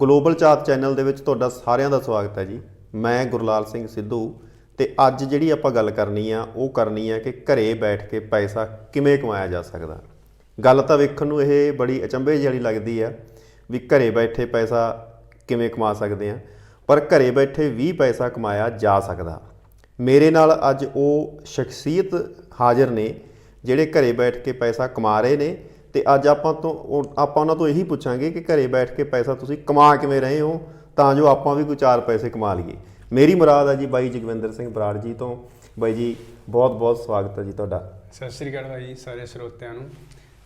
Global ਚਾਤ channel ਦੇ ਵਿੱਚ ਤੁਹਾਡਾ ਸਾਰਿਆਂ ਦਾ ਸਵਾਗਤ ਹੈ ਜੀ। ਮੈਂ ਗੁਰਲਾਲ ਸਿੰਘ ਸਿੱਧੂ ਤੇ ਅੱਜ ਜਿਹੜੀ ਆਪਾਂ ਗੱਲ ਕਰਨੀ ਆ, ਉਹ ਕਰਨੀ ਆ ਕਿ ਘਰੇ ਬੈਠ ਕੇ ਪੈਸਾ ਕਿਵੇਂ ਕਮਾਇਆ ਜਾ ਸਕਦਾ। ਗੱਲ ਤਾਂ ਵੇਖਣ ਨੂੰ ਇਹ ਬੜੀ ਅਚੰਭੇ ਜਿਹੀ ਲੱਗਦੀ ਆ ਵੀ ਘਰੇ ਬੈਠੇ ਪੈਸਾ ਕਿਵੇਂ ਕਮਾ ਸਕਦੇ ਆ, ਪਰ ਘਰੇ ਬੈਠੇ ਵੀ ਪੈਸਾ ਕਮਾਇਆ ਜਾ ਸਕਦਾ। ਮੇਰੇ ਨਾਲ ਅੱਜ ਉਹ ਸ਼ਖਸੀਅਤ ਹਾਜ਼ਰ ਨੇ, ਜਿਹੜੇ ਘਰੇ ਬੈਠ ਕੇ ਪੈਸਾ ਕਮਾ ਰਹੇ ਨੇ ਤੇ ਅੱਜ ਆਪਾਂ ਤੋਂ ਉਹ- ਆਪਾਂ ਉਹਨਾਂ ਤੋਂ ਇਹੀ ਪੁੱਛਾਂਗੇ ਕਿ ਘਰੇ ਬੈਠ ਕੇ ਪੈਸਾ ਤੁਸੀਂ ਕਮਾ ਕਿਵੇਂ ਰਹੇ ਹੋ, ਤਾਂ ਜੋ ਆਪਾਂ ਵੀ ਕੋਈ ਚਾਰ ਪੈਸੇ ਕਮਾ ਲਈਏ। ਮੇਰੀ ਮੁਰਾਦ ਹੈ ਜੀ ਬਾਈ ਜਗਵਿੰਦਰ ਸਿੰਘ ਬਰਾੜ ਜੀ ਤੋਂ। ਬਾਈ ਜੀ ਬਹੁਤ ਬਹੁਤ ਸਵਾਗਤ ਹੈ ਜੀ ਤੁਹਾਡਾ। ਸਤਿ ਸ੍ਰੀ ਅਕਾਲ ਬਾਈ ਜੀ, ਸਾਰੇ ਸਰੋਤਿਆਂ ਨੂੰ।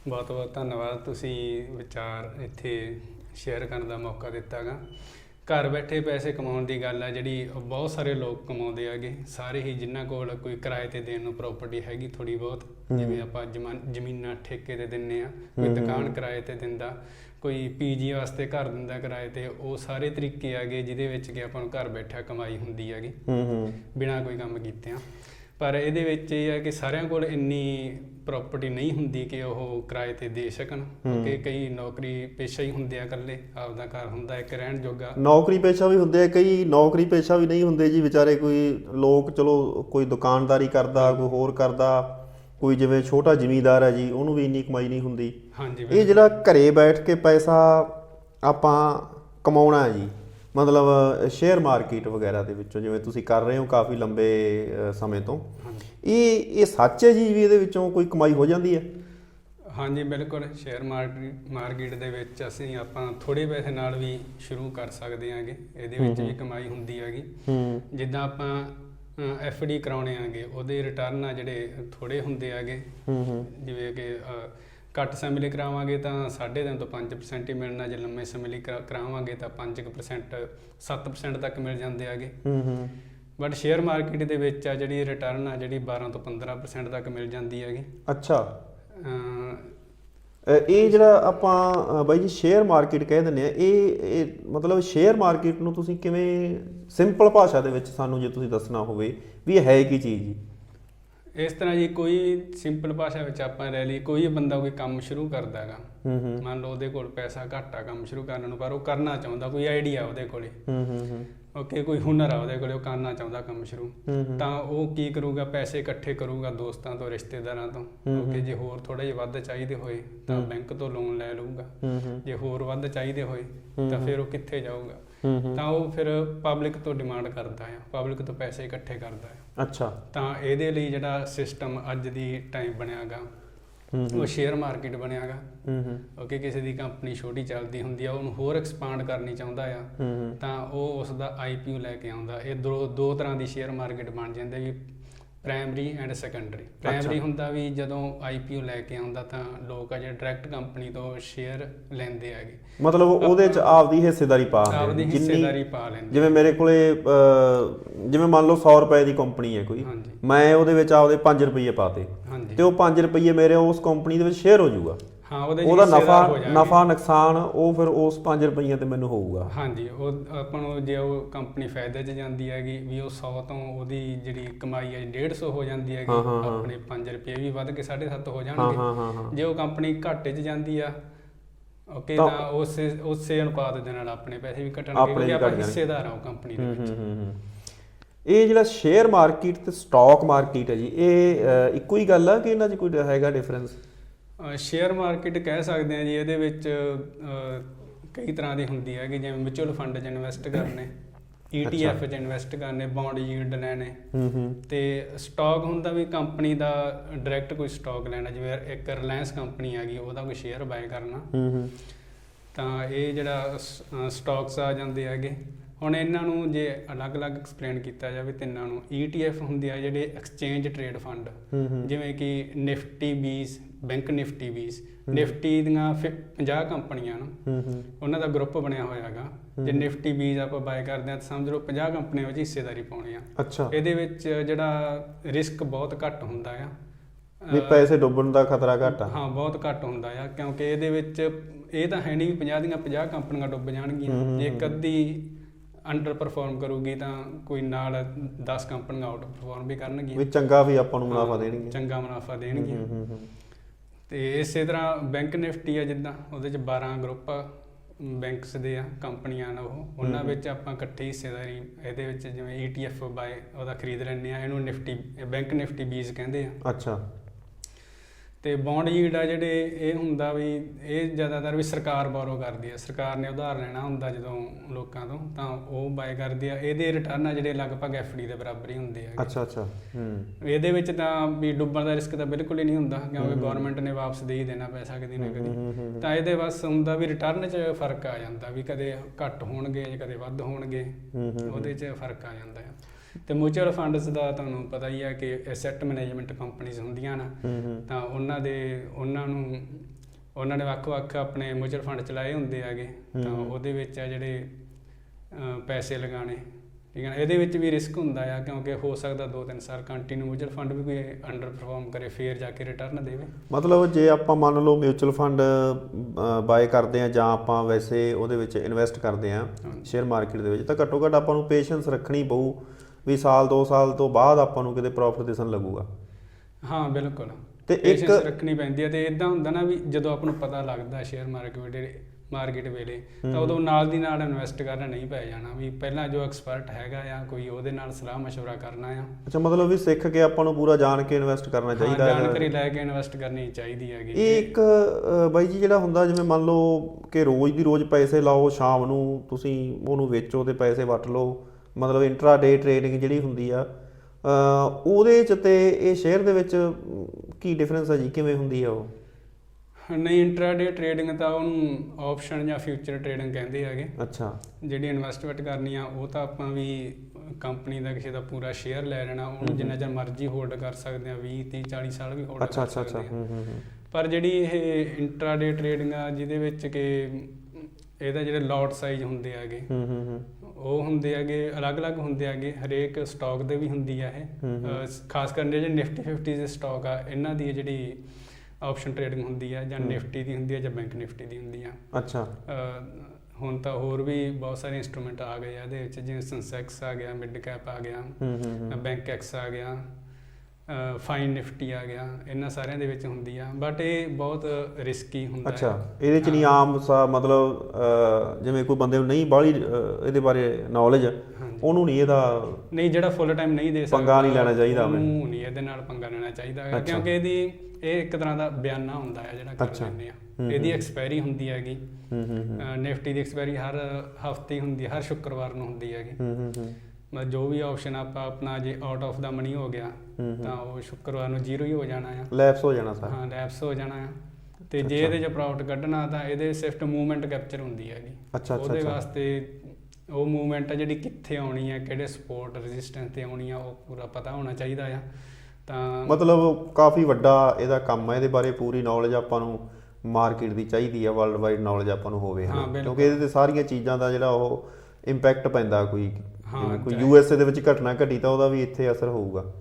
ਬਹੁਤ ਬਹੁਤ ਧੰਨਵਾਦ ਤੁਸੀਂ ਵਿਚਾਰ ਇੱਥੇ ਸ਼ੇਅਰ ਕਰਨ ਦਾ ਮੌਕਾ ਦਿੱਤਾਗਾ। ਘਰ ਬੈਠੇ ਪੈਸੇ ਕਮਾਉਣ ਦੀ ਗੱਲ ਆ ਜਿਹੜੀ ਬਹੁਤ ਸਾਰੇ ਲੋਕ ਕਮਾਉਂਦੇ ਆਗੇ ਸਾਰੇ ਹੀ ਜਿਨ੍ਹਾਂ ਕੋਲ ਕੋਈ ਕਿਰਾਏ ਤੇ ਦੇਣ ਨੂੰ ਪ੍ਰਾਪਰਟੀ ਹੈਗੀ ਥੋੜੀ ਬਹੁਤ ਜਿਵੇਂ ਆਪਾਂ ਜਮਾਂ- ਜ਼ਮੀਨਾਂ ਠੇਕੇ ਤੇ ਦਿੰਨੇ ਆ ਕੋਈ ਦੁਕਾਨ ਕਿਰਾਏ ਤੇ ਦਿੰਦਾ ਕੋਈ ਪੀਜੀ ਵਾਸਤੇ ਘਰ ਦਿੰਦਾ ਕਿਰਾਏ ਤੇ ਉਹ ਸਾਰੇ ਤਰੀਕੇ ਆਗੇ ਜਿਹਦੇ ਵਿੱਚ ਕਿ ਆਪਾਂ ਨੂੰ ਘਰ ਬੈਠਾ ਕਮਾਈ ਹੁੰਦੀ ਹੈਗੀ। ਹੂੰ ਹੂੰ। ਬਿਨਾਂ ਕੋਈ ਕੰਮ ਕੀਤਿਆਂ। ਪਰ ਇਹਦੇ ਵਿੱਚ ਇਹ ਹੈ ਕਿ ਸਾਰਿਆਂ ਕੋਲ ਇੰਨੀ ਪ੍ਰਾਪਰਟੀ ਨਹੀਂ ਹੁੰਦੀ ਕਿ ਉਹ ਕਿਰਾਏ ਤੇ ਦੇ ਸਕਣ ਕਿਉਂਕਿ ਕਈ ਨੌਕਰੀ ਪੇਸ਼ਾ ਹੀ ਹੁੰਦੇ ਆ ਇਕੱਲੇ ਆਪਦਾ ਘਰ ਹੁੰਦਾ ਇੱਕ ਰਹਿਣ ਜੋਗਾ। ਨੌਕਰੀ ਪੇਸ਼ਾ ਵੀ ਹੁੰਦੇ ਆ ਕਈ ਨੌਕਰੀ ਪੇਸ਼ਾ ਵੀ ਨਹੀਂ ਹੁੰਦੇ ਜੀ ਵਿਚਾਰੇ ਕੋਈ ਲੋਕ ਚਲੋ ਕੋਈ ਦੁਕਾਨਦਾਰੀ ਕਰਦਾ ਕੋਈ ਹੋਰ ਕਰਦਾ ਕੋਈ ਜਿਵੇਂ ਛੋਟਾ ਜ਼ਿਮੀਂਦਾਰ ਹੈ ਜੀ ਉਹਨੂੰ ਵੀ ਇੰਨੀ ਕਮਾਈ ਨਹੀਂ ਹੁੰਦੀ। ਹਾਂਜੀ ਇਹ ਜਿਹੜਾ ਘਰੇ ਬੈਠ ਕੇ ਪੈਸਾ ਆਪਾਂ ਕਮਾਉਣਾ ਹੈ ਜੀ ਮਤਲਬ ਸ਼ੇਅਰ ਮਾਰਕੀਟ ਵਗੈਰਾ ਦੇ ਵਿੱਚੋਂ ਜਿਵੇਂ ਤੁਸੀਂ ਕਰ ਰਹੇ ਹੋ ਕਾਫੀ ਲੰਬੇ ਸਮੇਂ ਤੋਂ ਇਹ ਇਹ ਸੱਚ ਹੈ ਜੀ ਵੀ ਇਹਦੇ ਵਿੱਚੋਂ ਕੋਈ ਕਮਾਈ ਹੋ ਜਾਂਦੀ ਹੈ? ਹਾਂਜੀ ਬਿਲਕੁਲ। ਸ਼ੇਅਰ ਮਾਰਕੀਟ ਦੇ ਵਿੱਚ ਅਸੀਂ ਆਪਾਂ ਥੋੜੇ ਪੈਸੇ ਨਾਲ ਵੀ ਸ਼ੁਰੂ ਕਰ ਸਕਦੇ ਆਂਗੇ ਇਹਦੇ ਵਿੱਚ ਵੀ ਕਮਾਈ ਹੁੰਦੀ ਹੈਗੀ। ਜਿੱਦਾਂ ਆਪਾਂ ਐਫ ਡੀ ਕਰਾਉਣੇ ਆਂਗੇ ਉਹਦੇ ਰਿਟਰਨ ਆ ਜਿਹੜੇ ਥੋੜੇ ਹੁੰਦੇ ਆਗੇ ਜਿਵੇਂ ਕਿ ਘੱਟ ਸਮੇਂ ਲਈ ਕਰਾਵਾਂਗੇ ਤਾਂ 3.5 ਤੋਂ 5% ਹੀ ਮਿਲਣਾ ਜੇ ਲੰਮੇ ਸਮੇਂ ਲਈ ਕਰਾ- ਕਰਾਵਾਂਗੇ ਤਾਂ 5% 7% ਤੱਕ ਮਿਲ ਜਾਂਦੇ ਆਗੇ ਹੂੰ ਹੂੰ। ਬਟ ਸ਼ੇਅਰ ਮਾਰਕੀਟ ਦੇ ਵਿੱਚ ਆ ਜਿਹੜੀ ਰਿਟਰਨ ਆ ਜਿਹੜੀ 12 ਤੋਂ 15% ਤੱਕ ਮਿਲ ਜਾਂਦੀ ਹੈਗੀ। ਅੱਛਾ। ਇਹ ਜਿਹੜਾ ਆਪਾਂ ਬਾਈ ਜੀ ਸ਼ੇਅਰ ਮਾਰਕੀਟ ਕਹਿ ਦਿੰਦੇ ਆ ਇਹ ਮਤਲਬ ਸ਼ੇਅਰ ਮਾਰਕੀਟ ਨੂੰ ਤੁਸੀਂ ਕਿਵੇਂ ਸਿੰਪਲ ਭਾਸ਼ਾ ਦੇ ਵਿੱਚ ਸਾਨੂੰ ਜੇ ਤੁਸੀਂ ਦੱਸਣਾ ਹੋਵੇ ਵੀ ਇਹ ਹੈ ਕੀ ਚੀਜ਼ ਜੀ? ਇਸ ਤਰ੍ਹਾਂ ਜੀ ਕੋਈ ਸਿੰਪਲ ਭਾਸ਼ਾ ਵਿੱਚ ਆਪਾਂ ਲੈ ਲਈ ਕੋਈ ਬੰਦਾ ਕੋਈ ਕੰਮ ਸ਼ੁਰੂ ਕਰਦਾ ਹੈਗਾ। ਹੂੰ ਹੂੰ। ਮੰਨ ਲਓ ਉਹਦੇ ਕੋਲ ਪੈਸਾ ਘੱਟ ਆ ਕੰਮ ਸ਼ੁਰੂ ਕਰਨ ਨੂੰ ਪਰ ਉਹ ਕਰਨਾ ਚਾਹੁੰਦਾ ਕੋਈ ਆਈਡੀਆ ਉਹਦੇ ਕੋਲੇ। ਹੂੰ ਹੂੰ ਹੂੰ। ਓਕੇ ਕੋਈ ਹੁਨਰ ਆ ਉਹਦੇ ਕੋਲੇ ਉਹ ਕਰਨਾ ਚਾਹੁੰਦਾ ਕੰਮ ਸ਼ੁਰੂ। ਤਾਂ ਉਹ ਕੀ ਕਰੂਗਾ ਪੈਸੇ ਇਕੱਠੇ ਕਰੂਗਾ ਦੋਸਤਾਂ ਤੋਂ ਰਿਸ਼ਤੇਦਾਰਾਂ ਤੋਂ। ਓਕੇ ਜੇ ਹੋਰ ਥੋੜਾ ਜਿਹਾ ਵੱਧ ਚਾਹੀਦੇ ਹੋਏ ਤਾਂ ਬੈਂਕ ਤੋਂ ਲੋਨ ਲੈ ਲਊਗਾ। ਹੂੰ ਹੂੰ। ਜੇ ਹੋਰ ਵੱਧ ਚਾਹੀਦੇ ਹੋਏ ਤਾਂ ਫਿਰ ਉਹ ਕਿੱਥੇ ਜਾਊਗਾ? ਤਾਂ ਉਹ ਫਿਰ ਪਬਲਿਕ ਤੋਂ ਡਿਮਾਂਡ ਕਰਦਾ ਆ ਪਬਲਿਕ ਤੋਂ ਪੈਸੇ ਇਕੱਠੇ ਕਰਦਾ ਆ। ਅੱਛਾ। ਤਾਂ ਇਹਦੇ ਲਈ ਜਿਹੜਾ ਸਿਸਟਮ ਅੱਜ ਦੀ ਟਾਈਮ ਬਣਿਆਗਾ ਉਹ ਸ਼ੇਅਰ ਮਾਰਕੀਟ ਬਣਿਆਗਾ। ਹੂੰ ਹੂੰ ਓਕੇ ਕਿਸੇ ਦੀ ਕੰਪਨੀ ਛੋਟੀ ਚੱਲਦੀ ਹੁੰਦੀ ਆ ਉਹਨੂੰ ਹੋਰ ਐਕਸਪਾਂਡ ਕਰਨੀ ਚਾਹੁੰਦਾ ਆ ਤਾਂ ਉਹ ਉਸ ਦਾ ਆਈਪੀਓ ਲੈ ਕੇ ਆਉਂਦਾ। ਇਹ ਦੋ ਦੋ ਤਰ੍ਹਾਂ ਦੀ ਸ਼ੇਅਰ ਮਾਰਕੀਟ ਬਣ ਜਾਂਦੇ ਵੀ ਪ੍ਰਾਇਮਰੀ ਐਂਡ ਸੈਕੰਡਰੀ ਪ੍ਰਾਇਮਰੀ ਹੁੰਦਾ ਵੀ ਜਦੋਂ ਆਈਪੀਓ ਲੈ ਕੇ ਆਉਂਦਾ ਤਾਂ ਲੋਕ ਆ ਜਿਹੜੇ ਡਾਇਰੈਕਟ ਕੰਪਨੀ ਤੋਂ ਸ਼ੇਅਰ ਲੈਂਦੇ ਹੈਗੇ। ਮਤਲਬ ਉਹਦੇ ਚ ਆਪਦੀ ਹਿੱਸੇਦਾਰੀ ਪਾ ਆਪਦੀ ਜਿੰਨੀ- ਹਿੱਸੇਦਾਰੀ ਪਾ ਲੈਂਦੇ। ਜਿਵੇਂ ਮੇਰੇ ਕੋਲੇ ਜਿਵੇਂ ਮੰਨ ਲਓ 100 ਰੁਪਏ ਦੀ ਕੰਪਨੀ ਹੈ ਕੋਈ। ਮੈਂ ਉਹਦੇ ਵਿੱਚ ਆਪਦੇ 5 ਰੁਪਏ ਪਾਤੇ। ਤੇ ਉਹ 5 ਰੁਪਏ ਮੇਰੇ ਉਸ ਕੰਪਨੀ ਦੇ ਵਿੱਚ ਸ਼ੇਅਰ ਹੋ ਜਾਊਗਾ। ਹਾਂ ਉਹਦੇ ਨਫਾ। ਨਫਾ ਨੁਕਸਾਨ ਉਹ ਫਿਰ ਉਸ 5 ਰੁਪਈਆਂ ਤੇ ਮੈਨੂੰ ਹੋਊਗਾ ਹਾਂਜੀ ਉਹ ਆਪਾਂ ਨੂੰ ਜੇ ਉਹ ਕੰਪਨੀ ਫਾਇਦੇ 'ਚ ਜਾਂਦੀ ਹੈਗੀ ਵੀ ਉਹ 100 ਤੋਂ ਉਹਦੀ ਜਿਹੜੀ ਕਮਾਈ ਹੈ 150 ਹੋ ਜਾਂਦੀ ਹੈਗੀ। ਆਪਣੇ 5 ਰੁਪਏ ਵੀ ਵੱਧ ਕੇ 7.5 ਹੋ ਜਾਣਗੇ ਜੇ ਉਹ ਕੰਪਨੀ ਘਾਟੇ 'ਚ ਜਾਂਦੀ ਆ ਓਕੇ ਤਾਂ- ਉਸੇ ਉਸੇ ਅਨੁਪਾਤ ਦੇ ਨਾਲ ਆਪਣੇ ਪੈਸੇ ਵੀ ਘਟਣਗੇ ਕਿਉਂਕਿ ਆਪਾਂ। ਹਿੱਸੇਦਾਰ ਆ ਉਹ ਕੰਪਨੀ ਦੇ ਵਿੱਚ। ਇਹ ਜਿਹੜਾ ਸ਼ੇਅਰ ਮਾਰਕੀਟ ਤੇ ਸਟਾਕ ਮਾਰਕੀਟ ਹੈ ਜੀ ਇਹ ਇੱਕੋ ਹੀ ਗੱਲ ਆ ਕਿ ਇਹਨਾਂ 'ਚ ਕੋਈ ਹੈਗਾ ਡਿਫਰੈਂਸ ਸ਼ੇਅਰ ਮਾਰਕੀਟ ਕਹਿ ਸਕਦੇ ਆ ਜੀ ਇਹਦੇ ਵਿੱਚ ਕਈ ਤਰ੍ਹਾਂ ਦੀ ਹੁੰਦੀ ਹੈ ਕਿ ਜਿਵੇਂ ਮਿਊਚੁਅਲ ਫੰਡ 'ਚ ਇਨਵੈਸਟ ਕਰਨੇ ETF 'ਚ ਇਨਵੈਸਟ ਕਰਨੇ ਬੌਂਡ ਯੀਲਡ ਲੈਣੇ। ਹੂੰ ਹੂੰ। ਤੇ ਸਟਾਕ ਹੁੰਦਾ ਵੀ ਕੰਪਨੀ ਦਾ ਡਾਇਰੈਕਟ ਕੋਈ ਸਟਾਕ ਲੈਣਾ ਜਿਵੇਂ ਇੱਕ ਰਿਲਾਇੰਸ ਕੰਪਨੀ ਆ ਗਈ ਉਹਦਾ ਕੋਈ ਸ਼ੇਅਰ ਬਾਏ ਕਰਨਾ। ਹੂੰ ਹੂੰ। ਤਾਂ ਇਹ ਜਿਹੜਾ ਸਟਾਕਸ ਆ ਜਾਂਦੇ ਹੈਗੇ। ਹੁਣ ਇਹਨਾਂ ਨੂੰ ਜੇ ਅਲੱਗ-ਅਲੱਗ ਐਕਸਪਲੇਨ ਕੀਤਾ ਜਾਵੇ ਤਿੰਨਾਂ ਨੂੰ ETF ਹੁੰਦੇ ਆ ਜਿਹੜੇ ਐਕਸਚੇਂਜ ਟ੍ਰੇਡ ਫੰਡ ਜਿਵੇਂ ਕਿ ਨਿਫਟੀ 20 ਬੈਂਕ ਨਿਫਟੀ 20 ਨਿਫਟੀ ਦੀਆਂ ਫਿ- 50 ਕੰਪਨੀਆਂ ਨੇ ਉਹਨਾਂ ਦਾ ਗਰੁੱਪ ਬਣਿਆ ਹੋਇਆ ਹੈਗਾ। ਜੇ ਨਿਫਟੀ 20 ਆਪਾਂ ਬਾਏ ਕਰਦੇ ਆ ਤਾਂ ਸਮਝ ਲਓ 50 ਕੰਪਨੀਆਂ ਵਿੱਚ ਹਿੱਸੇਦਾਰੀ ਪਾਉਣੀ ਆ। ਅੱਛਾ। ਇਹਦੇ ਵਿੱਚ ਜਿਹੜਾ ਰਿਸਕ ਬਹੁਤ ਘੱਟ ਹੁੰਦਾ ਆ। ਵੀ ਪੈਸੇ ਡੁੱਬਣ ਦਾ ਖਤਰਾ ਘੱਟ ਆ। ਹਾਂ ਬਹੁਤ ਘੱਟ ਹੁੰਦਾ ਆ ਕਿਉਂਕਿ ਇਹਦੇ ਵਿੱਚ ਇਹ ਤਾਂ ਹੈ ਨਹੀਂ ਵੀ 50 ਦੀਆਂ 50 ਕੰਪਨੀਆਂ ਡੁੱਬ ਜਾਣਗੀਆਂ। ਜੇ ਇੱਕ ਅੱਧੀ ਅੰਡਰ ਪਰਫਾਰਮ ਕਰੂਗੀ ਤਾਂ ਕੋਈ ਨਾਲ 10 ਕੰਪਨੀਆਂ ਆਊਟ ਪਰਫਾਰਮ ਵੀ ਕਰਨਗੀਆਂ। ਵੀ ਚੰਗਾ ਵੀ ਆਪਾਂ ਨੂੰ ਮੁਨਾਫਾ ਦੇਣਗੇ ਚੰਗਾ ਮੁਨਾਫਾ ਦੇਣਗੀਆਂ। ਤੇ ਇਸੇ ਤਰ੍ਹਾਂ ਬੈਂਕ ਨਿਫਟੀ ਆ ਜਿੱਦਾਂ ਉਹਦੇ ਚ 12 ਗਰੁੱਪ ਬੈਂਕਸ ਦੇ ਆ ਕੰਪਨੀਆਂ ਨੇ ਉਹ। ਉਹਨਾਂ ਵਿੱਚ ਆਪਾਂ ਇਕੱਠੇ ਹਿੱਸੇਦਾਰੀ ਇਹਦੇ ਵਿੱਚ ਜਿਵੇਂ ETF ਬਾਏ ਉਹਦਾ ਖਰੀਦ ਲੈਂਦੇ ਆ ਇਹਨੂੰ ਨਿਫਟੀ ਬੈਂਕ ਨਿਫਟੀ ਬੀਜ ਕਹਿੰਦੇ ਆ। ਅੱਛਾ। ਤੇ ਬੌਂਡ ਯੀਲਡ ਆ ਜਿਹੜੇ ਇਹ ਹੁੰਦਾ ਵੀ ਇਹ ਜ਼ਿਆਦਾਤਰ ਵੀ ਸਰਕਾਰ ਬਾਰੋ ਕਰਦੀ ਆ। ਸਰਕਾਰ ਨੇ ਉਧਾਰ ਲੈਣਾ ਹੁੰਦਾ ਜਦੋਂ ਲੋਕਾਂ ਤੋਂ ਤਾਂ ਉਹ ਬਾਏ ਕਰਦੀ ਆ। ਇਹਦੇ ਰਿਟਰਨ ਆ ਜਿਹੜੇ ਲਗਭਗ ਐਫਡੀ ਦੇ ਬਰਾਬਰ ਹੀ ਹੁੰਦੇ ਆ। ਅੱਛਾ ਅੱਛਾ ਹੂੰ। ਇਹਦੇ ਵਿੱਚ ਤਾਂ ਵੀ ਡੁੱਬਣ ਦਾ ਰਿਸਕ ਤਾਂ ਬਿਲਕੁਲ ਹੀ ਨਹੀਂ ਹੁੰਦਾ ਕਿਉਂਕਿ ਗਵਰਨਮੈਂਟ ਨੇ ਵਾਪਸ ਦੇ ਹੀ ਦੇਣਾ ਪੈਸਾ ਕਦੀ ਨਾ ਕਦੀ। ਤਾਂ ਇਹਦੇ ਬਸ ਹੁੰਦਾ ਵੀ ਰਿਟਰਨ 'ਚ ਫ਼ਰਕ ਆ ਜਾਂਦਾ ਵੀ ਕਦੇ ਘੱਟ ਹੋਣਗੇ ਜਾਂ ਕਦੇ ਵੱਧ ਹੋਣਗੇ। ਹੂੰ ਹੂੰ ਉਹਦੇ 'ਚ ਫ਼ਰਕ ਆ ਜਾਂਦਾ ਹੈ ਤੇ ਮਿਊਚੁਅਲ ਫੰਡਸ ਦਾ ਤੁਹਾਨੂੰ ਪਤਾ ਹੀ ਹੈ ਕਿ ਐਸੈਟ ਮੈਨੇਜਮੈਂਟ ਕੰਪਨੀਆਂ ਹੁੰਦੀਆਂ ਨਾ ਤਾਂ ਉਹਨਾਂ ਦੇ ਉਹਨਾਂ ਨੂੰ ਉਹਨਾਂ ਨੇ ਵੱਖ-ਵੱਖ ਆਪਣੇ ਮਿਊਚੁਅਲ ਫੰਡ ਚਲਾਏ ਹੁੰਦੇ ਆਗੇ ਤਾਂ ਉਹਦੇ ਵਿੱਚ ਆ ਜਿਹੜੇ ਪੈਸੇ ਲਗਾਣੇ ਠੀਕ ਹੈ ਨਾ? ਇਹਦੇ ਵਿੱਚ ਵੀ ਰਿਸਕ ਹੁੰਦਾ ਆ ਕਿਉਂਕਿ ਹੋ ਸਕਦਾ 2-3 ਸਾਲ ਕੰਟੀਨਿਊ ਮਿਊਚੁਅਲ ਫੰਡ ਵੀ ਕੋਈ ਅੰਡਰ ਪਰਫਾਰਮ ਕਰੇ ਫੇਰ ਜਾ ਕੇ ਰਿਟਰਨ ਦੇਵੇ। ਮਤਲਬ ਜੇ ਆਪਾਂ ਮੰਨ ਲਓ ਮਿਊਚੁਅਲ ਫੰਡ ਬਾਏ ਕਰਦੇ ਆ ਜਾਂ ਆਪਾਂ ਵੈਸੇ ਉਹਦੇ ਵਿੱਚ ਇਨਵੈਸਟ ਕਰਦੇ ਆ। ਸ਼ੇਅਰ ਮਾਰਕੀਟ ਦੇ ਵਿੱਚ ਤਾਂ ਘੱਟੋ ਘੱਟ ਆਪਾਂ ਨੂੰ ਪੇਸ਼ੈਂਸ ਰੱਖਣੀ ਪਊ। ਵੀ ਸਾਲ 2 ਸਾਲ ਤੋਂ ਬਾਅਦ ਆਪਾਂ ਨੂੰ ਕਿਤੇ ਪ੍ਰੋਫਿਟ ਦਿਸਣ ਲੱਗੂਗਾ ਹਾਂ ਬਿਲਕੁਲ ਤੇ ਇੱਕ- Patience ਰੱਖਣੀ ਪੈਂਦੀ ਹੈ ਤੇ ਇਦਾਂ ਹੁੰਦਾ ਨਾ ਵੀ ਜਦੋਂ ਆਪ ਨੂੰ ਪਤਾ ਲੱਗਦਾ ਸ਼ੇਅਰ ਮਾਰਕੀਟ ਮਾਰਕੀਟ ਵੇਲੇ ਤਾਂ ਉਦੋਂ ਨਾਲ ਦੀ ਨਾਲ ਇਨਵੈਸਟ ਕਰਨਾ ਨਹੀਂ ਪੈ ਜਾਣਾ ਵੀ ਪਹਿਲਾਂ ਜੋ ਐਕਸਪਰਟ ਹੈਗਾ ਆ ਕੋਈ ਉਹਦੇ ਨਾਲ ਸਲਾਹ مشورہ ਕਰਨਾ ਆ ਅੱਛਾ ਮਤਲਬ ਵੀ ਸਿੱਖ ਕੇ ਆਪਾਂ ਨੂੰ ਪੂਰਾ ਜਾਣ ਕੇ ਇਨਵੈਸਟ ਕਰਨਾ ਹਾਂ, ਚਾਹੀਦਾ ਹੈ ਜਾਣਕਾਰੀ ਲੈ ਕੇ ਇਨਵੈਸਟ ਕਰਨੀ ਚਾਹੀਦੀ ਹੈਗੀ ਇਹ ਇੱਕ ਅ, ਬਾਈ ਜੀ ਜਿਹੜਾ ਹੁੰਦਾ ਜਿਵੇਂ ਮੰਨ ਲਓ ਕਿ ਰੋਜ਼ ਦੀ ਰੋਜ਼ ਪੈਸੇ ਲਾਓ ਸ਼ਾਮ ਨੂੰ ਤੁਸੀਂ ਉਹਨੂੰ ਵੇਚੋ ਤੇ ਪੈਸੇ ਵਟ ਲਓ ਮਤਲਬ ਇੰਟਰਾ ਡੇ ਟ੍ਰੇਡਿੰਗ ਜਿਹੜੀ ਹੁੰਦੀ ਆ ਉਹਦੇ ਚ ਤੇ ਇਹ ਸ਼ੇਅਰ ਦੇ ਵਿੱਚ ਕੀ ਡਿਫਰੈਂਸ ਹੈ ਜੀ? ਕਿਵੇਂ ਹੁੰਦੀ ਆ ਉਹ? ਨਹੀਂ ਇੰਟਰਾਡੇ ਟ੍ਰੇਡਿੰਗ ਤਾਂ ਉਹਨੂੰ ਆਪਸ਼ਨ ਜਾਂ ਫਿਊਚਰ ਟ੍ਰੇਡਿੰਗ ਕਹਿੰਦੇ ਹੈਗੇ। ਅੱਛਾ। ਜਿਹੜੀ ਇਨਵੈਸਟਮੈਂਟ ਕਰਨੀ ਆ ਉਹ ਤਾਂ ਆਪਾਂ ਵੀ ਕੰਪਨੀ ਦਾ ਕਿਸੇ ਦਾ ਪੂਰਾ ਸ਼ੇਅਰ ਲੈ ਲੈਣਾ ਉਹਨੂੰ ਜਿੰਨਾ ਚਿਰ ਮਰਜ਼ੀ ਹੋਲਡ ਕਰ ਸਕਦੇ ਆ 20 30 40 ਸਾਲ ਵੀ ਹੋਲਡ ਅੱਛਾ ਕਰ ਅੱਛਾ ਸਕਦੇ ਅੱਛਾ। ਆ। ਹੂੰ ਹੂੰ ਪਰ ਜਿਹੜੀ ਇਹ ਇੰਟਰਾਡੇ ਟ੍ਰੇਡਿੰਗ ਆ ਜਿਹਦੇ ਵਿੱਚ ਕਿ ਇਹਦਾ ਜਿਹੜੇ ਲੋਟ ਸਾਈਜ਼ ਹੁੰਦੇ ਆਗੇ ਹੂੰ ਹੂੰ ਹੂੰ। ਉਹ ਹੁੰਦੇ ਆਗੇ ਅਲੱਗ-ਅਲੱਗ ਹੁੰਦੇ ਆਗੇ ਹਰੇਕ ਸਟਾਕ ਦੇ ਵੀ ਹੁੰਦੀ ਆ ਇਹ। ਖਾਸ ਕਰਕੇ ਜਿਹੜੇ ਨਿਫਟੀ 50 ਦੇ ਸਟਾਕ ਆ ਇਹਨਾਂ ਦੀ ਜਿਹੜੀ ਆਪਸ਼ਨ ਟ੍ਰੇਡਿੰਗ ਹੁੰਦੀ ਆ ਜਾਂ ਨਿਫਟੀ ਦੀ ਹੁੰਦੀ ਆ ਜਾਂ ਬੈਂਕ ਨਿਫਟੀ ਦੀ ਹੁੰਦੀ ਆ। ਅੱਛਾ। ਹੁਣ ਤਾਂ ਹੋਰ ਵੀ ਬਹੁਤ ਸਾਰੇ ਇਨਸਟਰੂਮੈਂਟ ਆ ਗਏ ਆ ਇਹਦੇ ਵਿੱਚ ਜਿਵੇਂ ਸੈਂਸੈਕਸ ਆ ਗਿਆ ਮਿਡ ਕੈਪ ਆ ਗਿਆ। ਬੈਂਕ ਐਕਸ ਆ ਗਿਆ। ਫਾਈਨ ਨਿਫਟੀ ਆ ਗਿਆ ਇਹਨਾਂ ਸਾਰਿਆਂ ਦੇ ਵਿੱਚ ਹੁੰਦੀ ਆ ਬਟ ਇਹ ਬਹੁਤ ਰਿਸਕੀ ਹੁੰਦਾ ਅੱਛਾ ਇਹਦੇ ਚ ਨਹੀਂ ਆਮ ਸਾ ਮਤਲਬ ਜਿਵੇਂ ਕੋਈ ਬੰਦੇ ਨੂੰ ਨਹੀਂ ਬਾਹਲੀ ਇਹਦੇ ਬਾਰੇ ਨੌਲੇਜ। ਉਹਨੂੰ ਨਹੀਂ ਇਹਦਾ ਨਹੀਂ ਜਿਹੜਾ ਫੁੱਲ ਟਾਈਮ ਨਹੀਂ ਦੇ ਸਕਦਾ ਪੰਗਾ ਨਹੀਂ ਲੈਣਾ ਚਾਹੀਦਾ ਉਹਨੇ। ਨਹੀਂ ਇਹਦੇ ਨਾਲ ਪੰਗਾ ਲੈਣਾ ਚਾਹੀਦਾ। ਕਿਉਂਕਿ ਇਹਦੀ ਇਹ ਇੱਕ ਤਰ੍ਹਾਂ ਦਾ ਬਿਆਨਾ ਹੁੰਦਾ ਹੈ ਜਿਹੜਾ ਕਰ। ਲੈਂਦੇ ਆ ਇਹਦੀ। ਐਕਸਪਾਇਰੀ ਹੁੰਦੀ ਹੈਗੀ ਹੂੰ ਹੂੰ ਹੂੰ ਨਿਫਟੀ ਦੀ ਐਕਸਪਾਇਰੀ ਹਰ ਹਫ਼ਤੇ ਹੁੰਦੀ ਹੈ ਹਰ ਸ਼ੁੱਕਰਵਾਰ ਨੂੰ ਹੁੰਦੀ ਹੈਗੀ ਹੂੰ ਹੂੰ ਹੂੰ ਮਤਲਬ ਜੋ ਵੀ ਆਪਸ਼ਨ ਆਪਾਂ ਆਪਣਾ ਜੇ ਆਊਟ ਆਫ ਦਾ ਮਨੀ ਹੋ ਗਿਆ। ਤਾਂ ਉਹ ਸ਼ੁੱਕਰਵਾਰ ਨੂੰ ਜ਼ੀਰੋ ਹੀ ਹੋ ਜਾਣਾ ਆ ਲੈਪਸ ਹੋ ਜਾਣਾ ਸਾਰਾ ਹਾਂ ਲੈਪਸ ਹੋ ਜਾਣਾ ਆ ਤੇ ਜੇ। ਇਹਦੇ ਚ ਪ੍ਰੋਫਿਟ ਕੱਢਣਾ ਤਾਂ ਇਹਦੇ ਸਿਰਫ ਮੂਵਮੈਂਟ ਕੈਪਚਰ ਹੁੰਦੀ ਹੈਗੀ ਅੱਛਾ, ਅੱਛਾ, ਉਹਦੇ। ਵਾਸਤੇ ਉਹ ਮੂਵਮੈਂਟ ਆ ਜਿਹੜੀ ਕਿੱਥੇ ਆਉਣੀ ਆ ਕਿਹੜੇ ਸਪੋਰਟ ਰੈਜ਼ਿਸਟੈਂਸ ਤੇ ਆਉਣੀ ਆ ਉਹ ਪੂਰਾ ਪਤਾ ਹੋਣਾ ਚਾਹੀਦਾ ਆ ਤਾਂ ਮਤਲਬ ਕਾਫੀ ਵੱਡਾ ਇਹਦਾ ਕੰਮ ਹੈ ਇਹਦੇ ਬਾਰੇ ਪੂਰੀ ਨੌਲੇਜ ਆਪਾਂ ਨੂੰ ਮਾਰਕੀਟ ਦੀ ਚਾਹੀਦੀ ਆ ਵਰਲਡ ਵਾਈਡ ਨੌਲੇਜ ਆਪਾਂ ਨੂੰ ਹੋਵੇ ਹਾਂ। ਕਿਉਂਕਿ ਇਹਦੇ ਤੇ ਸਾਰੀਆਂ ਚੀਜ਼ਾਂ ਦਾ ਜਿਹੜਾ ਉਹ ਇੰਪੈਕਟ ਪੈਂਦਾ ਕੋਈ ਜਿਵੇਂ ਕੋਈ ਚਾਹੇ- ਯੂਐਸਏ ਦੇ ਵਿੱਚ ਘਟਨਾ ਘਟੀ ਤਾਂ ਉਹਦਾ ਵੀ ਇੱਥੇ ਅਸਰ ਹੋਊਗਾ।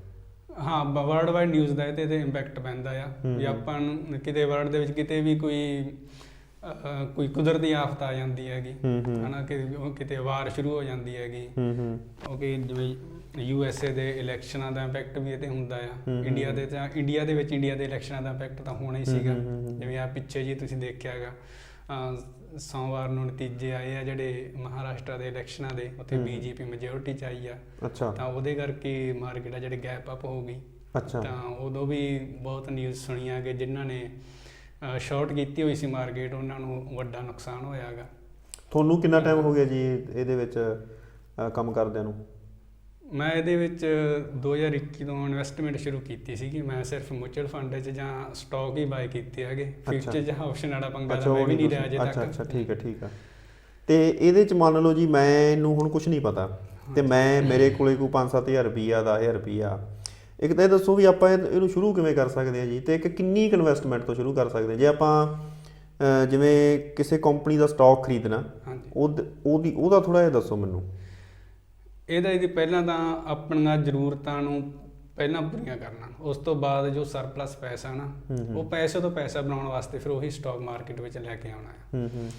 ਹਾਂ ਵਰਲਡ ਵਾਈਡ ਨਿਊਜ਼ ਦਾ ਇਹਦੇ ਤੇ ਇੰਪੈਕਟ ਪੈਂਦਾ ਆ। ਵੀ ਆਪਾਂ ਨੂੰ ਕਿਤੇ ਵਰਲਡ ਦੇ ਵਿੱਚ ਕਿਤੇ ਵੀ ਕੋਈ ਕੋਈ ਕੁਦਰਤੀ ਆਫਤ ਆ ਜਾਂਦੀ ਹੈਗੀ। ਹਨਾ ਕਿ ਕਿਤੇ ਵਾਰ ਸ਼ੁਰੂ ਹੋ ਜਾਂਦੀ ਹੈਗੀ। ਹੂੰ ਹੂੰ। ਕਿਉਂਕਿ ਜਿਵੇਂ ਯੂਐਸਏ ਦੇ ਇਲੈਕਸ਼ਨਾਂ ਦਾ ਇੰਪੈਕਟ ਵੀ ਇਹ ਤੇ ਹੁੰਦਾ ਆ। ਇੰਡੀਆ ਦੇ ਤਾਂ ਇੰਡੀਆ ਦੇ ਵਿੱਚ ਇੰਡੀਆ ਦੇ ਇਲੈਕਸ਼ਨਾਂ ਦਾ ਇੰਪੈਕਟ ਤਾਂ ਹੋਣਾ ਹੀ ਸੀਗਾ। ਜਿਵੇਂ ਆ ਪਿੱਛੇ ਜੀ ਤੁਸੀਂ ਦੇਖਿਆ ਹੈਗਾ। ਅਹ ਸੋਮਵਾਰ ਨੂੰ ਨਤੀਜੇ ਆਏ ਆ ਜਿਹੜੇ ਮਹਾਰਾਸ਼ਟਰ ਦੇ ਇਲੈਕਸ਼ਨਾਂ ਦੇ ਉੱਥੇ। ਬੀਜੇਪੀ ਮੈਜੋਰਿਟੀ ਚ ਆਈ ਆ। ਅੱਛਾ। ਤਾਂ ਉਹਦੇ ਕਰਕੇ ਮਾਰਕੀਟ ਆ ਜਿਹੜੀ ਗੈਪ ਅਪ ਹੋ ਗਈ। ਅੱਛਾ। ਤਾਂ ਉਦੋਂ ਵੀ ਬਹੁਤ ਨਿਊਜ਼ ਸੁਣੀਆਂ ਕਿ ਜਿਨ੍ਹਾਂ ਨੇ ਸ਼ਾਰਟ ਕੀਤੀ ਹੋਈ ਸੀ ਮਾਰਕੀਟ ਉਹਨਾਂ ਨੂੰ ਵੱਡਾ ਨੁਕਸਾਨ ਹੋਇਆਗਾ। ਤੁਹਾਨੂੰ ਕਿੰਨਾ ਟਾਈਮ ਹੋ ਗਿਆ ਜੀ ਇਹਦੇ ਵਿੱਚ ਕੰਮ ਕਰਦਿਆਂ ਨੂੰ? ਮੈਂ ਇਹਦੇ ਵਿੱਚ 2021 ਤੋਂ ਇਨਵੈਸਟਮੈਂਟ ਸ਼ੁਰੂ ਕੀਤੀ ਸੀਗੀ। ਮੈਂ ਸਿਰਫ ਮਿਊਚੁਅਲ ਫੰਡ 'ਚ ਜਾਂ ਸਟਾਕ ਹੀ ਬਾਏ ਕੀਤੇ ਹੈਗੇ। ਫਿਊਚਰ ਜਾਂ ਆਪਸ਼ਨ ਵਾਲਾ ਪੰਗਾ ਤਾਂ ਮੈਂ ਉਹ ਵੀ ਨਹੀਂ ਲਿਆ ਅਜੇ ਅੱਛਾ ਤੱਕ। ਅੱਛਾ ਠੀਕ ਹੈ ਠੀਕ ਹੈ। ਤੇ ਇਹਦੇ ਚ ਮੰਨ ਲਓ ਜੀ ਮੈਨੂੰ ਹੁਣ ਕੁਝ ਨਹੀਂ ਪਤਾ। ਤੇ ਮੈਂ ਮੇਰੇ ਕੋਲੇ ਕੋਈ 5-7000 ਰੁਪਈਆ 10000 ਰੁਪਈਆ। ਇੱਕ ਤਾਂ ਇਹ ਦੱਸੋ ਵੀ ਆਪਾਂ ਇਹ- ਇਹਨੂੰ ਸ਼ੁਰੂ ਕਿਵੇਂ ਕਰ ਸਕਦੇ ਹਾਂ ਜੀ? ਤੇ ਇੱਕ ਕਿੰਨੀ ਇਨਵੈਸਟਮੈਂਟ ਤੋਂ ਸ਼ੁਰੂ ਕਰ ਸਕਦੇ ਹਾਂ? ਜੇ ਆਪਾਂ ਜਿਵੇਂ ਕਿਸੇ ਕੰਪਨੀ ਦਾ ਸਟਾਕ ਖਰੀਦਣਾ ਉਹਦ- ਉਹਦੀ ਉਹਦਾ ਥੋੜਾ ਜਿਹਾ ਦੱਸੋ ਮੈਨੂੰ। ਇਹਦਾ ਇਹਦੀ ਪਹਿਲਾਂ ਤਾਂ ਆਪਣੀਆਂ ਜ਼ਰੂਰਤਾਂ ਨੂੰ ਪਹਿਲਾਂ ਪੂਰੀਆਂ ਕਰਨਾ। ਉਸ ਤੋਂ ਬਾਅਦ ਜੋ ਸਰਪਲਸ ਪੈਸਾ ਨਾ। ਉਹ ਪੈਸੇ ਤੋਂ ਪੈਸਾ ਬਣਾਉਣ ਵਾਸਤੇ ਫਿਰ ਉਹੀ ਸਟਾਕ ਮਾਰਕੀਟ ਵਿੱਚ ਲੈ ਕੇ ਆਉਣਾ ਹੈ। ਹੂੰ ਹੂੰ।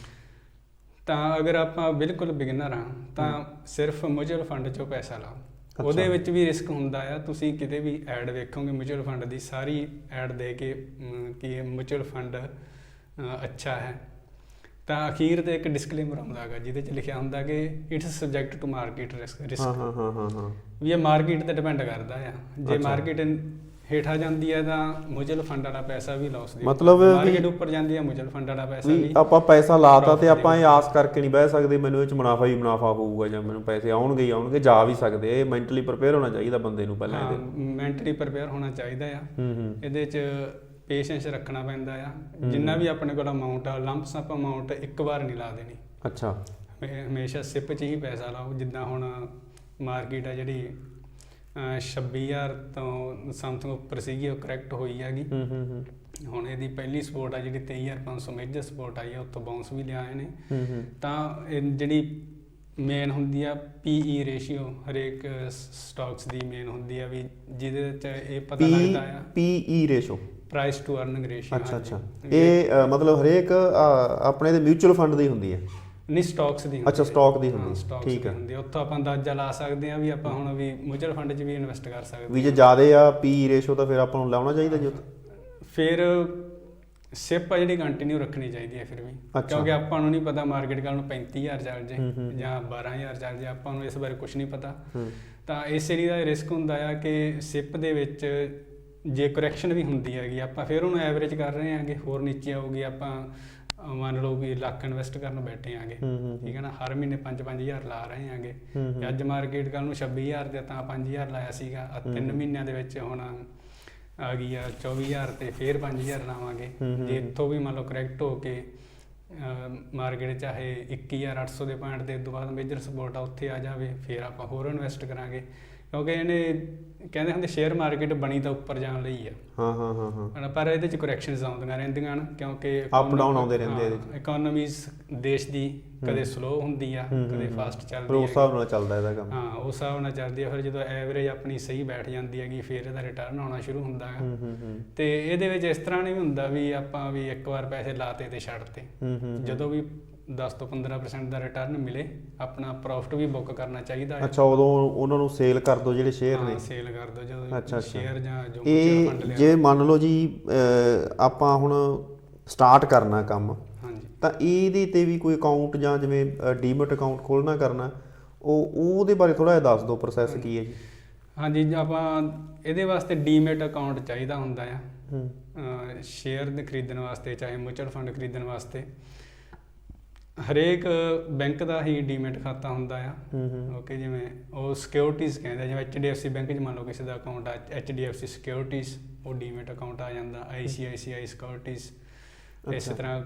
ਤਾਂ ਅਗਰ ਆਪਾਂ ਬਿਲਕੁਲ ਬਿਗਨਰ ਆ ਤਾਂ ਸਿਰਫ ਮਿਊਚੁਅਲ ਫੰਡ 'ਚੋਂ ਪੈਸਾ ਲਾਓ। ਉਹਦੇ। ਵਿੱਚ ਵੀ ਰਿਸਕ ਹੁੰਦਾ ਆ। ਤੁਸੀਂ ਕਿਤੇ ਵੀ ਐਡ ਵੇਖੋਗੇ ਮਿਊਚੁਅਲ ਫੰਡ ਦੀ ਸਾਰੀ ਐਡ ਦੇ ਕੇ ਕਿ ਇਹ ਮਿਊਚੁਅਲ ਫੰਡ ਅੱਛਾ ਹੈ। ਤਾਂ ਅਖੀਰ ਤੇ ਇੱਕ ਡਿਸਕਲੇਮਰ ਆਉਂਦਾ ਹੈਗਾ ਜਿਹਦੇ 'ਚ ਲਿਖਿਆ ਹੁੰਦਾ ਕਿ it's subject to market risk ਹਾਂ ਹਾਂ ਹਾਂ ਹਾਂ ਵੀ ਇਹ ਮਾਰਕੀਟ ਤੇ ਡਿਪੈਂਡ ਕਰਦਾ ਆ। ਜੇ। ਮਾਰਕੀਟ ਹੇਠਾਂ ਜਾਂਦੀ ਹੈ ਤਾਂ ਮਿਊਚੁਅਲ ਫੰਡ ਵਾਲਾ ਪੈਸਾ ਵੀ ਲਾਸ ਦੀ ਮਤਲਬ ਮਾਰਕੀਟ ਉੱਪਰ ਜਾਂਦੀ ਹੈ ਮਿਊਚੁਅਲ ਫੰਡ ਵਾਲਾ ਪੈਸਾ ਵੀ ਆਪਾਂ ਪੈਸਾ ਲਾਤਾ ਤੇ ਆਪਾਂ ਇਹ ਆਸ ਕਰਕੇ ਨਹੀਂ ਬਹਿ ਸਕਦੇ ਮੈਨੂੰ ਇਹ ਚ ਮੁਨਾਫਾ ਹੀ ਮੁਨਾਫਾ ਹੋਊਗਾ ਜਾਂ ਮੈਨੂੰ ਪੈਸੇ ਆਉਣਗੇ ਹੀ ਆਉਣਗੇ ਜਾ ਵੀ ਸਕਦੇ। ਇਹ ਮੈਂਟਲੀ ਪ੍ਰਪੇਅਰ ਹੋਣਾ ਚਾਹੀਦਾ ਬੰਦੇ ਨੂੰ ਪਹਿਲਾਂ ਇਹਦੇ। ਮੈਂਟਲੀ ਪ੍ਰਪੇਅਰ ਹੋਣਾ ਚਾਹੀਦਾ ਆ। ਹੂੰ ਹੂੰ। ਇਹਦੇ 'ਚ ਪੇਸ਼ੈਂਸ ਰੱਖਣਾ ਪੈਂਦਾ ਆ। ਜਿੰਨਾ ਵੀ ਆਪਣੇ ਕੋਲ ਅਮਾਉਂਟ ਆ ਲੰਪ ਸਮ ਅਮਾਉਂਟ ਇੱਕ ਵਾਰ ਨਹੀਂ ਲਾ ਦੇਣੀ। ਅੱਛਾ। ਹਮੇ- ਹਮੇਸ਼ਾ ਸਿਪ 'ਚ ਹੀ ਪੈਸਾ ਲਾਓ। ਜਿੱਦਾਂ ਹੁਣ ਮਾਰਕੀਟ ਆ ਜਿਹੜੀ ਅਹ 26000 ਤੋਂ ਸਮਥਿੰਗ ਉੱਪਰ ਸੀਗੀ ਉਹ ਕਰੈਕਟ ਹੋਈ ਹੈਗੀ। ਹੂੰ ਹੂੰ ਹੁਣ ਇਹਦੀ ਪਹਿਲੀ ਸਪੋਰਟ ਆ ਜਿਹੜੀ 23500 ਮੇਜਰ ਸਪੋਰਟ ਆਈ ਆ ਉੱਥੋਂ ਬਾਉਂਸ ਵੀ ਲਿਆਏ ਨੇ। ਹੂੰ ਹੂੰ। ਤਾਂ ਜਿਹੜੀ ਮੇਨ ਹੁੰਦੀ ਆ ਪੀਈ ਰੇਸ਼ੀਓ ਹਰੇਕ ਸਟਾਕਸ ਦੀ ਮੇਨ ਹੁੰਦੀ ਆ ਵੀ ਜਿਹਦੇ ਵਿੱਚ ਇਹ ਪਤਾ ਲੱਗਦਾ ਆ। PE ratio price to earning ratio ਅੱਛਾ ਅੱਛਾ। ਇਹ ਅ, ਮਤਲਬ ਹਰੇਕ ਅ, ਆਪਣੇ ਦੇ ਮਿਊਚੁਅਲ ਫੰਡ ਦੀ ਹੁੰਦੀ ਹੈ? ਨਹੀਂ ਸਟਾਕਸ ਦੀ ਅੱਛਾ, stock ਦੀ ਹਾਂ, ਹੁੰਦੀ stocks ਠੀਕ ਆ। ਹੁੰਦੀ। ਉੱਥੋਂ ਆਪਾਂ ਅੰਦਾਜ਼ਾ ਲਾ ਸਕਦੇ ਆ ਵੀ ਆਪਾਂ ਹੁਣ ਵੀ ਮਿਊਚੁਅਲ ਫੰਡ 'ਚ ਵੀ ਇਨਵੈਸਟ ਕਰ ਸਕਦੇ ਵੀ ਜੇ ਜ਼ਿਆਦੇ ਆ ਪੀ ਰੇਸ਼ੋ ਤਾਂ ਫਿਰ ਆਪਾਂ ਨੂੰ ਲਾਉਣਾ ਚਾਹੀਦਾ ਜੀ ਉੱਥੇ? ਫਿਰ ਸਿਪ ਆ ਜਿਹੜੀ ਕੰਟੀਨਿਊ ਰੱਖਣੀ ਚਾਹੀਦੀ ਹੈ ਫਿਰ ਵੀ। ਅੱਛਾ। ਕਿਉਂਕਿ ਆਪਾਂ ਨੂੰ ਨਹੀਂ ਪਤਾ ਮਾਰਕੀਟ ਕੱਲ ਨੂੰ 35000 ਚੱਲ ਜੇ ਹੂੰ, ਹੂੰ। ਜਾਂ 12000 ਚੱਲ ਜੇ ਆਪਾਂ ਨੂੰ ਇਸ ਬਾਰੇ ਕੁਝ ਨਹੀਂ ਪਤਾ। ਹੂੰ। ਤਾਂ ਇਸ ਏਰੀਆ ਦਾ ਰਿਸਕ ਹੁੰਦਾ ਆ ਕਿ ਸਿਪ ਦੇ ਵਿੱਚ ਜੇ ਕਰੈਕਸ਼ਨ ਵੀ ਹੁੰਦੀ ਹੈਗੀ ਆਪਾਂ ਫਿਰ ਉਹਨੂੰ ਐਵਰੇਜ ਕਰ ਰਹੇ ਹਾਂਗੇ ਹੋਰ ਨੀਚੇ ਆਊਗੀ ਆਪਾਂ ਮੰਨ ਲਓ ਵੀ ਲੱਖ ਇਨਵੈਸਟ ਕਰਨ ਬੈਠੇ ਆਂਗੇ ਠੀਕ ਹੈ ਨਾ ਹਰ ਮਹੀਨੇ 5-5000 ਲਾ ਰਹੇ ਆਂਗੇ। ਤੇ ਅੱਜ ਮਾਰਕੀਟ ਕੱਲ ਨੂੰ 26000 ਤੇ ਤਾਂ 5000 ਲਾਇਆ ਸੀਗਾ ਆ ਤਿੰਨ ਮਹੀਨਿਆਂ ਦੇ ਵਿੱਚ ਹੁਣ ਆ ਗਈ ਆ 24000 ਤੇ ਫੇਰ 5000 ਲਾਵਾਂਗੇ। ਜੇ ਇੱਥੋਂ ਵੀ ਮੰਨ ਲਓ ਕਰੈਕਟ ਹੋ ਕੇ ਮਾਰਕੀਟ ਚਾਹੇ 21800 ਦੇ ਪੁਆਇੰਟ ਦੇ ਤੋਂ ਬਾਅਦ ਮੇਜਰ ਸਪੋਰਟ ਆ ਉੱਥੇ ਆ ਜਾਵੇ ਫਿਰ ਆਪਾਂ ਹੋਰ ਇਨਵੈਸਟ ਕਰਾਂਗੇ। ਕਿਉਂਕਿ ਇਹਨੇ ਕਹਿੰਦੇ ਹੁੰਦੇ ਸ਼ੇਅਰ ਮਾਰਕੀਟ ਬਣੀ ਤਾਂ ਉੱਪਰ ਜਾਣ ਲਈ ਆ। ਹਾਂ ਹਾਂ ਹਾਂ ਪਰ ਇਹਦੇ ਚ ਕਰੈਕਸ਼ਨਸ ਆਉਂਦੀਆਂ ਰਹਿੰਦੀਆਂ ਹਨ ਕਿਉਂਕਿ Up down ਆਉਂਦੇ ਰਹਿੰਦੇ ਇਹਦੇ 'ਚ। ਇਕਨੋਮੀਜ਼ ਦੇਸ਼ ਦੀ ਕਦੇ ਸਲੋ ਹੁੰਦੀ ਆ ਕਦੇ। ਫਾਸਟ ਚੱਲਦੀ ਉਸ ਹੈ ਹਿਸਾਬ ਨਾਲ ਚੱਲਦਾ ਇਹਦਾ ਕੰਮ। ਹਾਂ ਉਸ ਹਿਸਾਬ ਨਾਲ ਚੱਲਦੀ ਹੈ ਫਿਰ ਜਦੋਂ ਐਵਰੇਜ ਆਪਣੀ ਸਹੀ ਬੈਠ ਜਾਂਦੀ ਹੈਗੀ ਫਿਰ ਇਹਦਾ ਰਿਟਰਨ ਆਉਣਾ ਸ਼ੁਰੂ ਹੁੰਦਾ ਹੈ ਤੇ ਇਹਦੇ ਵਿੱਚ ਇਸ ਤਰ੍ਹਾਂ ਨਹੀਂ ਹੁੰਦਾ ਵੀ ਆਪਾਂ ਵੀ ਇੱਕ ਵਾਰ ਪੈਸੇ ਲਾਤੇ ਤੇ ਛੱਡਤੇ। ਜਦੋਂ ਵੀ 10 ਤੋਂ 15% ਦਾ ਰਿਟਰਨ ਮਿਲੇ ਆਪਣਾ ਪ੍ਰੋਫਿਟ ਵੀ ਬੁੱਕ ਕਰਨਾ ਚਾਹੀਦਾ ਹੈ। ਅੱਛਾ ਉਦੋਂ ਉਹਨਾਂ ਨੂੰ ਸੇਲ ਕਰ ਦੋ ਜਿਹੜੇ ਸ਼ੇਅਰ ਨੇ। ਹਾਂ ਸੇਲ ਕਰ ਦੋ ਅੱਛਾ, ਜਦੋਂ ਅੱਛਾ। ਸ਼ੇਅਰ ਜਾਂ ਜੋ ਮਿਊਚੁਅਲ ਇਹ ਫੰਡ ਲਿਆ। ਜੇ ਮੰਨ ਲਓ ਜੀ ਅਹ, ਆਪਾਂ ਹੁਣ ਸਟਾਰਟ ਕਰਨਾ ਕੰਮ ਹਾਂਜੀ। ਤਾਂ ਇਹਦੇ ਤੇ ਵੀ ਕੋਈ ਅਕਾਊਂਟ ਜਾਂ ਜਿਵੇਂ ਡੀਮਟ ਅਕਾਊਂਟ ਖੋਲਣਾ ਕਰਨਾ ਉਹ ਉਹਦੇ ਬਾਰੇ ਥੋੜਾ ਜਿਹਾ ਦੱਸ ਦਿਓ ਪ੍ਰੋਸੈਸ ਕੀ ਹੈ ਜੀ। ਹਾਂਜੀ ਜੇ ਆਪਾਂ ਇਹਦੇ ਵਾਸਤੇ ਡੀਮੈਟ ਅਕਾਊਂਟ ਚਾਹੀਦਾ ਹੁੰਦਾ ਆ। ਹੂੰ। ਸ਼ੇਅਰ ਦੇ ਖਰੀਦਣ ਵਾਸਤੇ ਚਾਹੇ ਮਿਊਚੁਅਲ ਫੰਡ ਖਰੀਦਣ ਵਾਸਤੇ। ਹਰੇਕ ਬੈਂਕ ਦਾ ਹੀ ਡੀਮੈਟ ਖਾਤਾ ਹੁੰਦਾ ਆ ਓਕੇ ਜਿਵੇਂ ਉਹ ਸਿਕਿਉਰਿਟੀਜ਼ ਕਹਿੰਦੇ ਜਿਵੇਂ HDFC ਬੈਂਕ 'ਚ ਮੰਨ ਲਓ ਕਿਸੇ ਦਾ ਅਕਾਊਂਟ ਆ HDFC ਸਿਕਿਉਰਿਟੀਜ਼ ਉਹ ਡੀਮੈਟ ਅਕਾਊਂਟ ਆ ਜਾਂਦਾ ICICI ਸਿਕਿਉਰਿਟੀਜ਼ ਇਸੇ। ਤਰ੍ਹਾਂ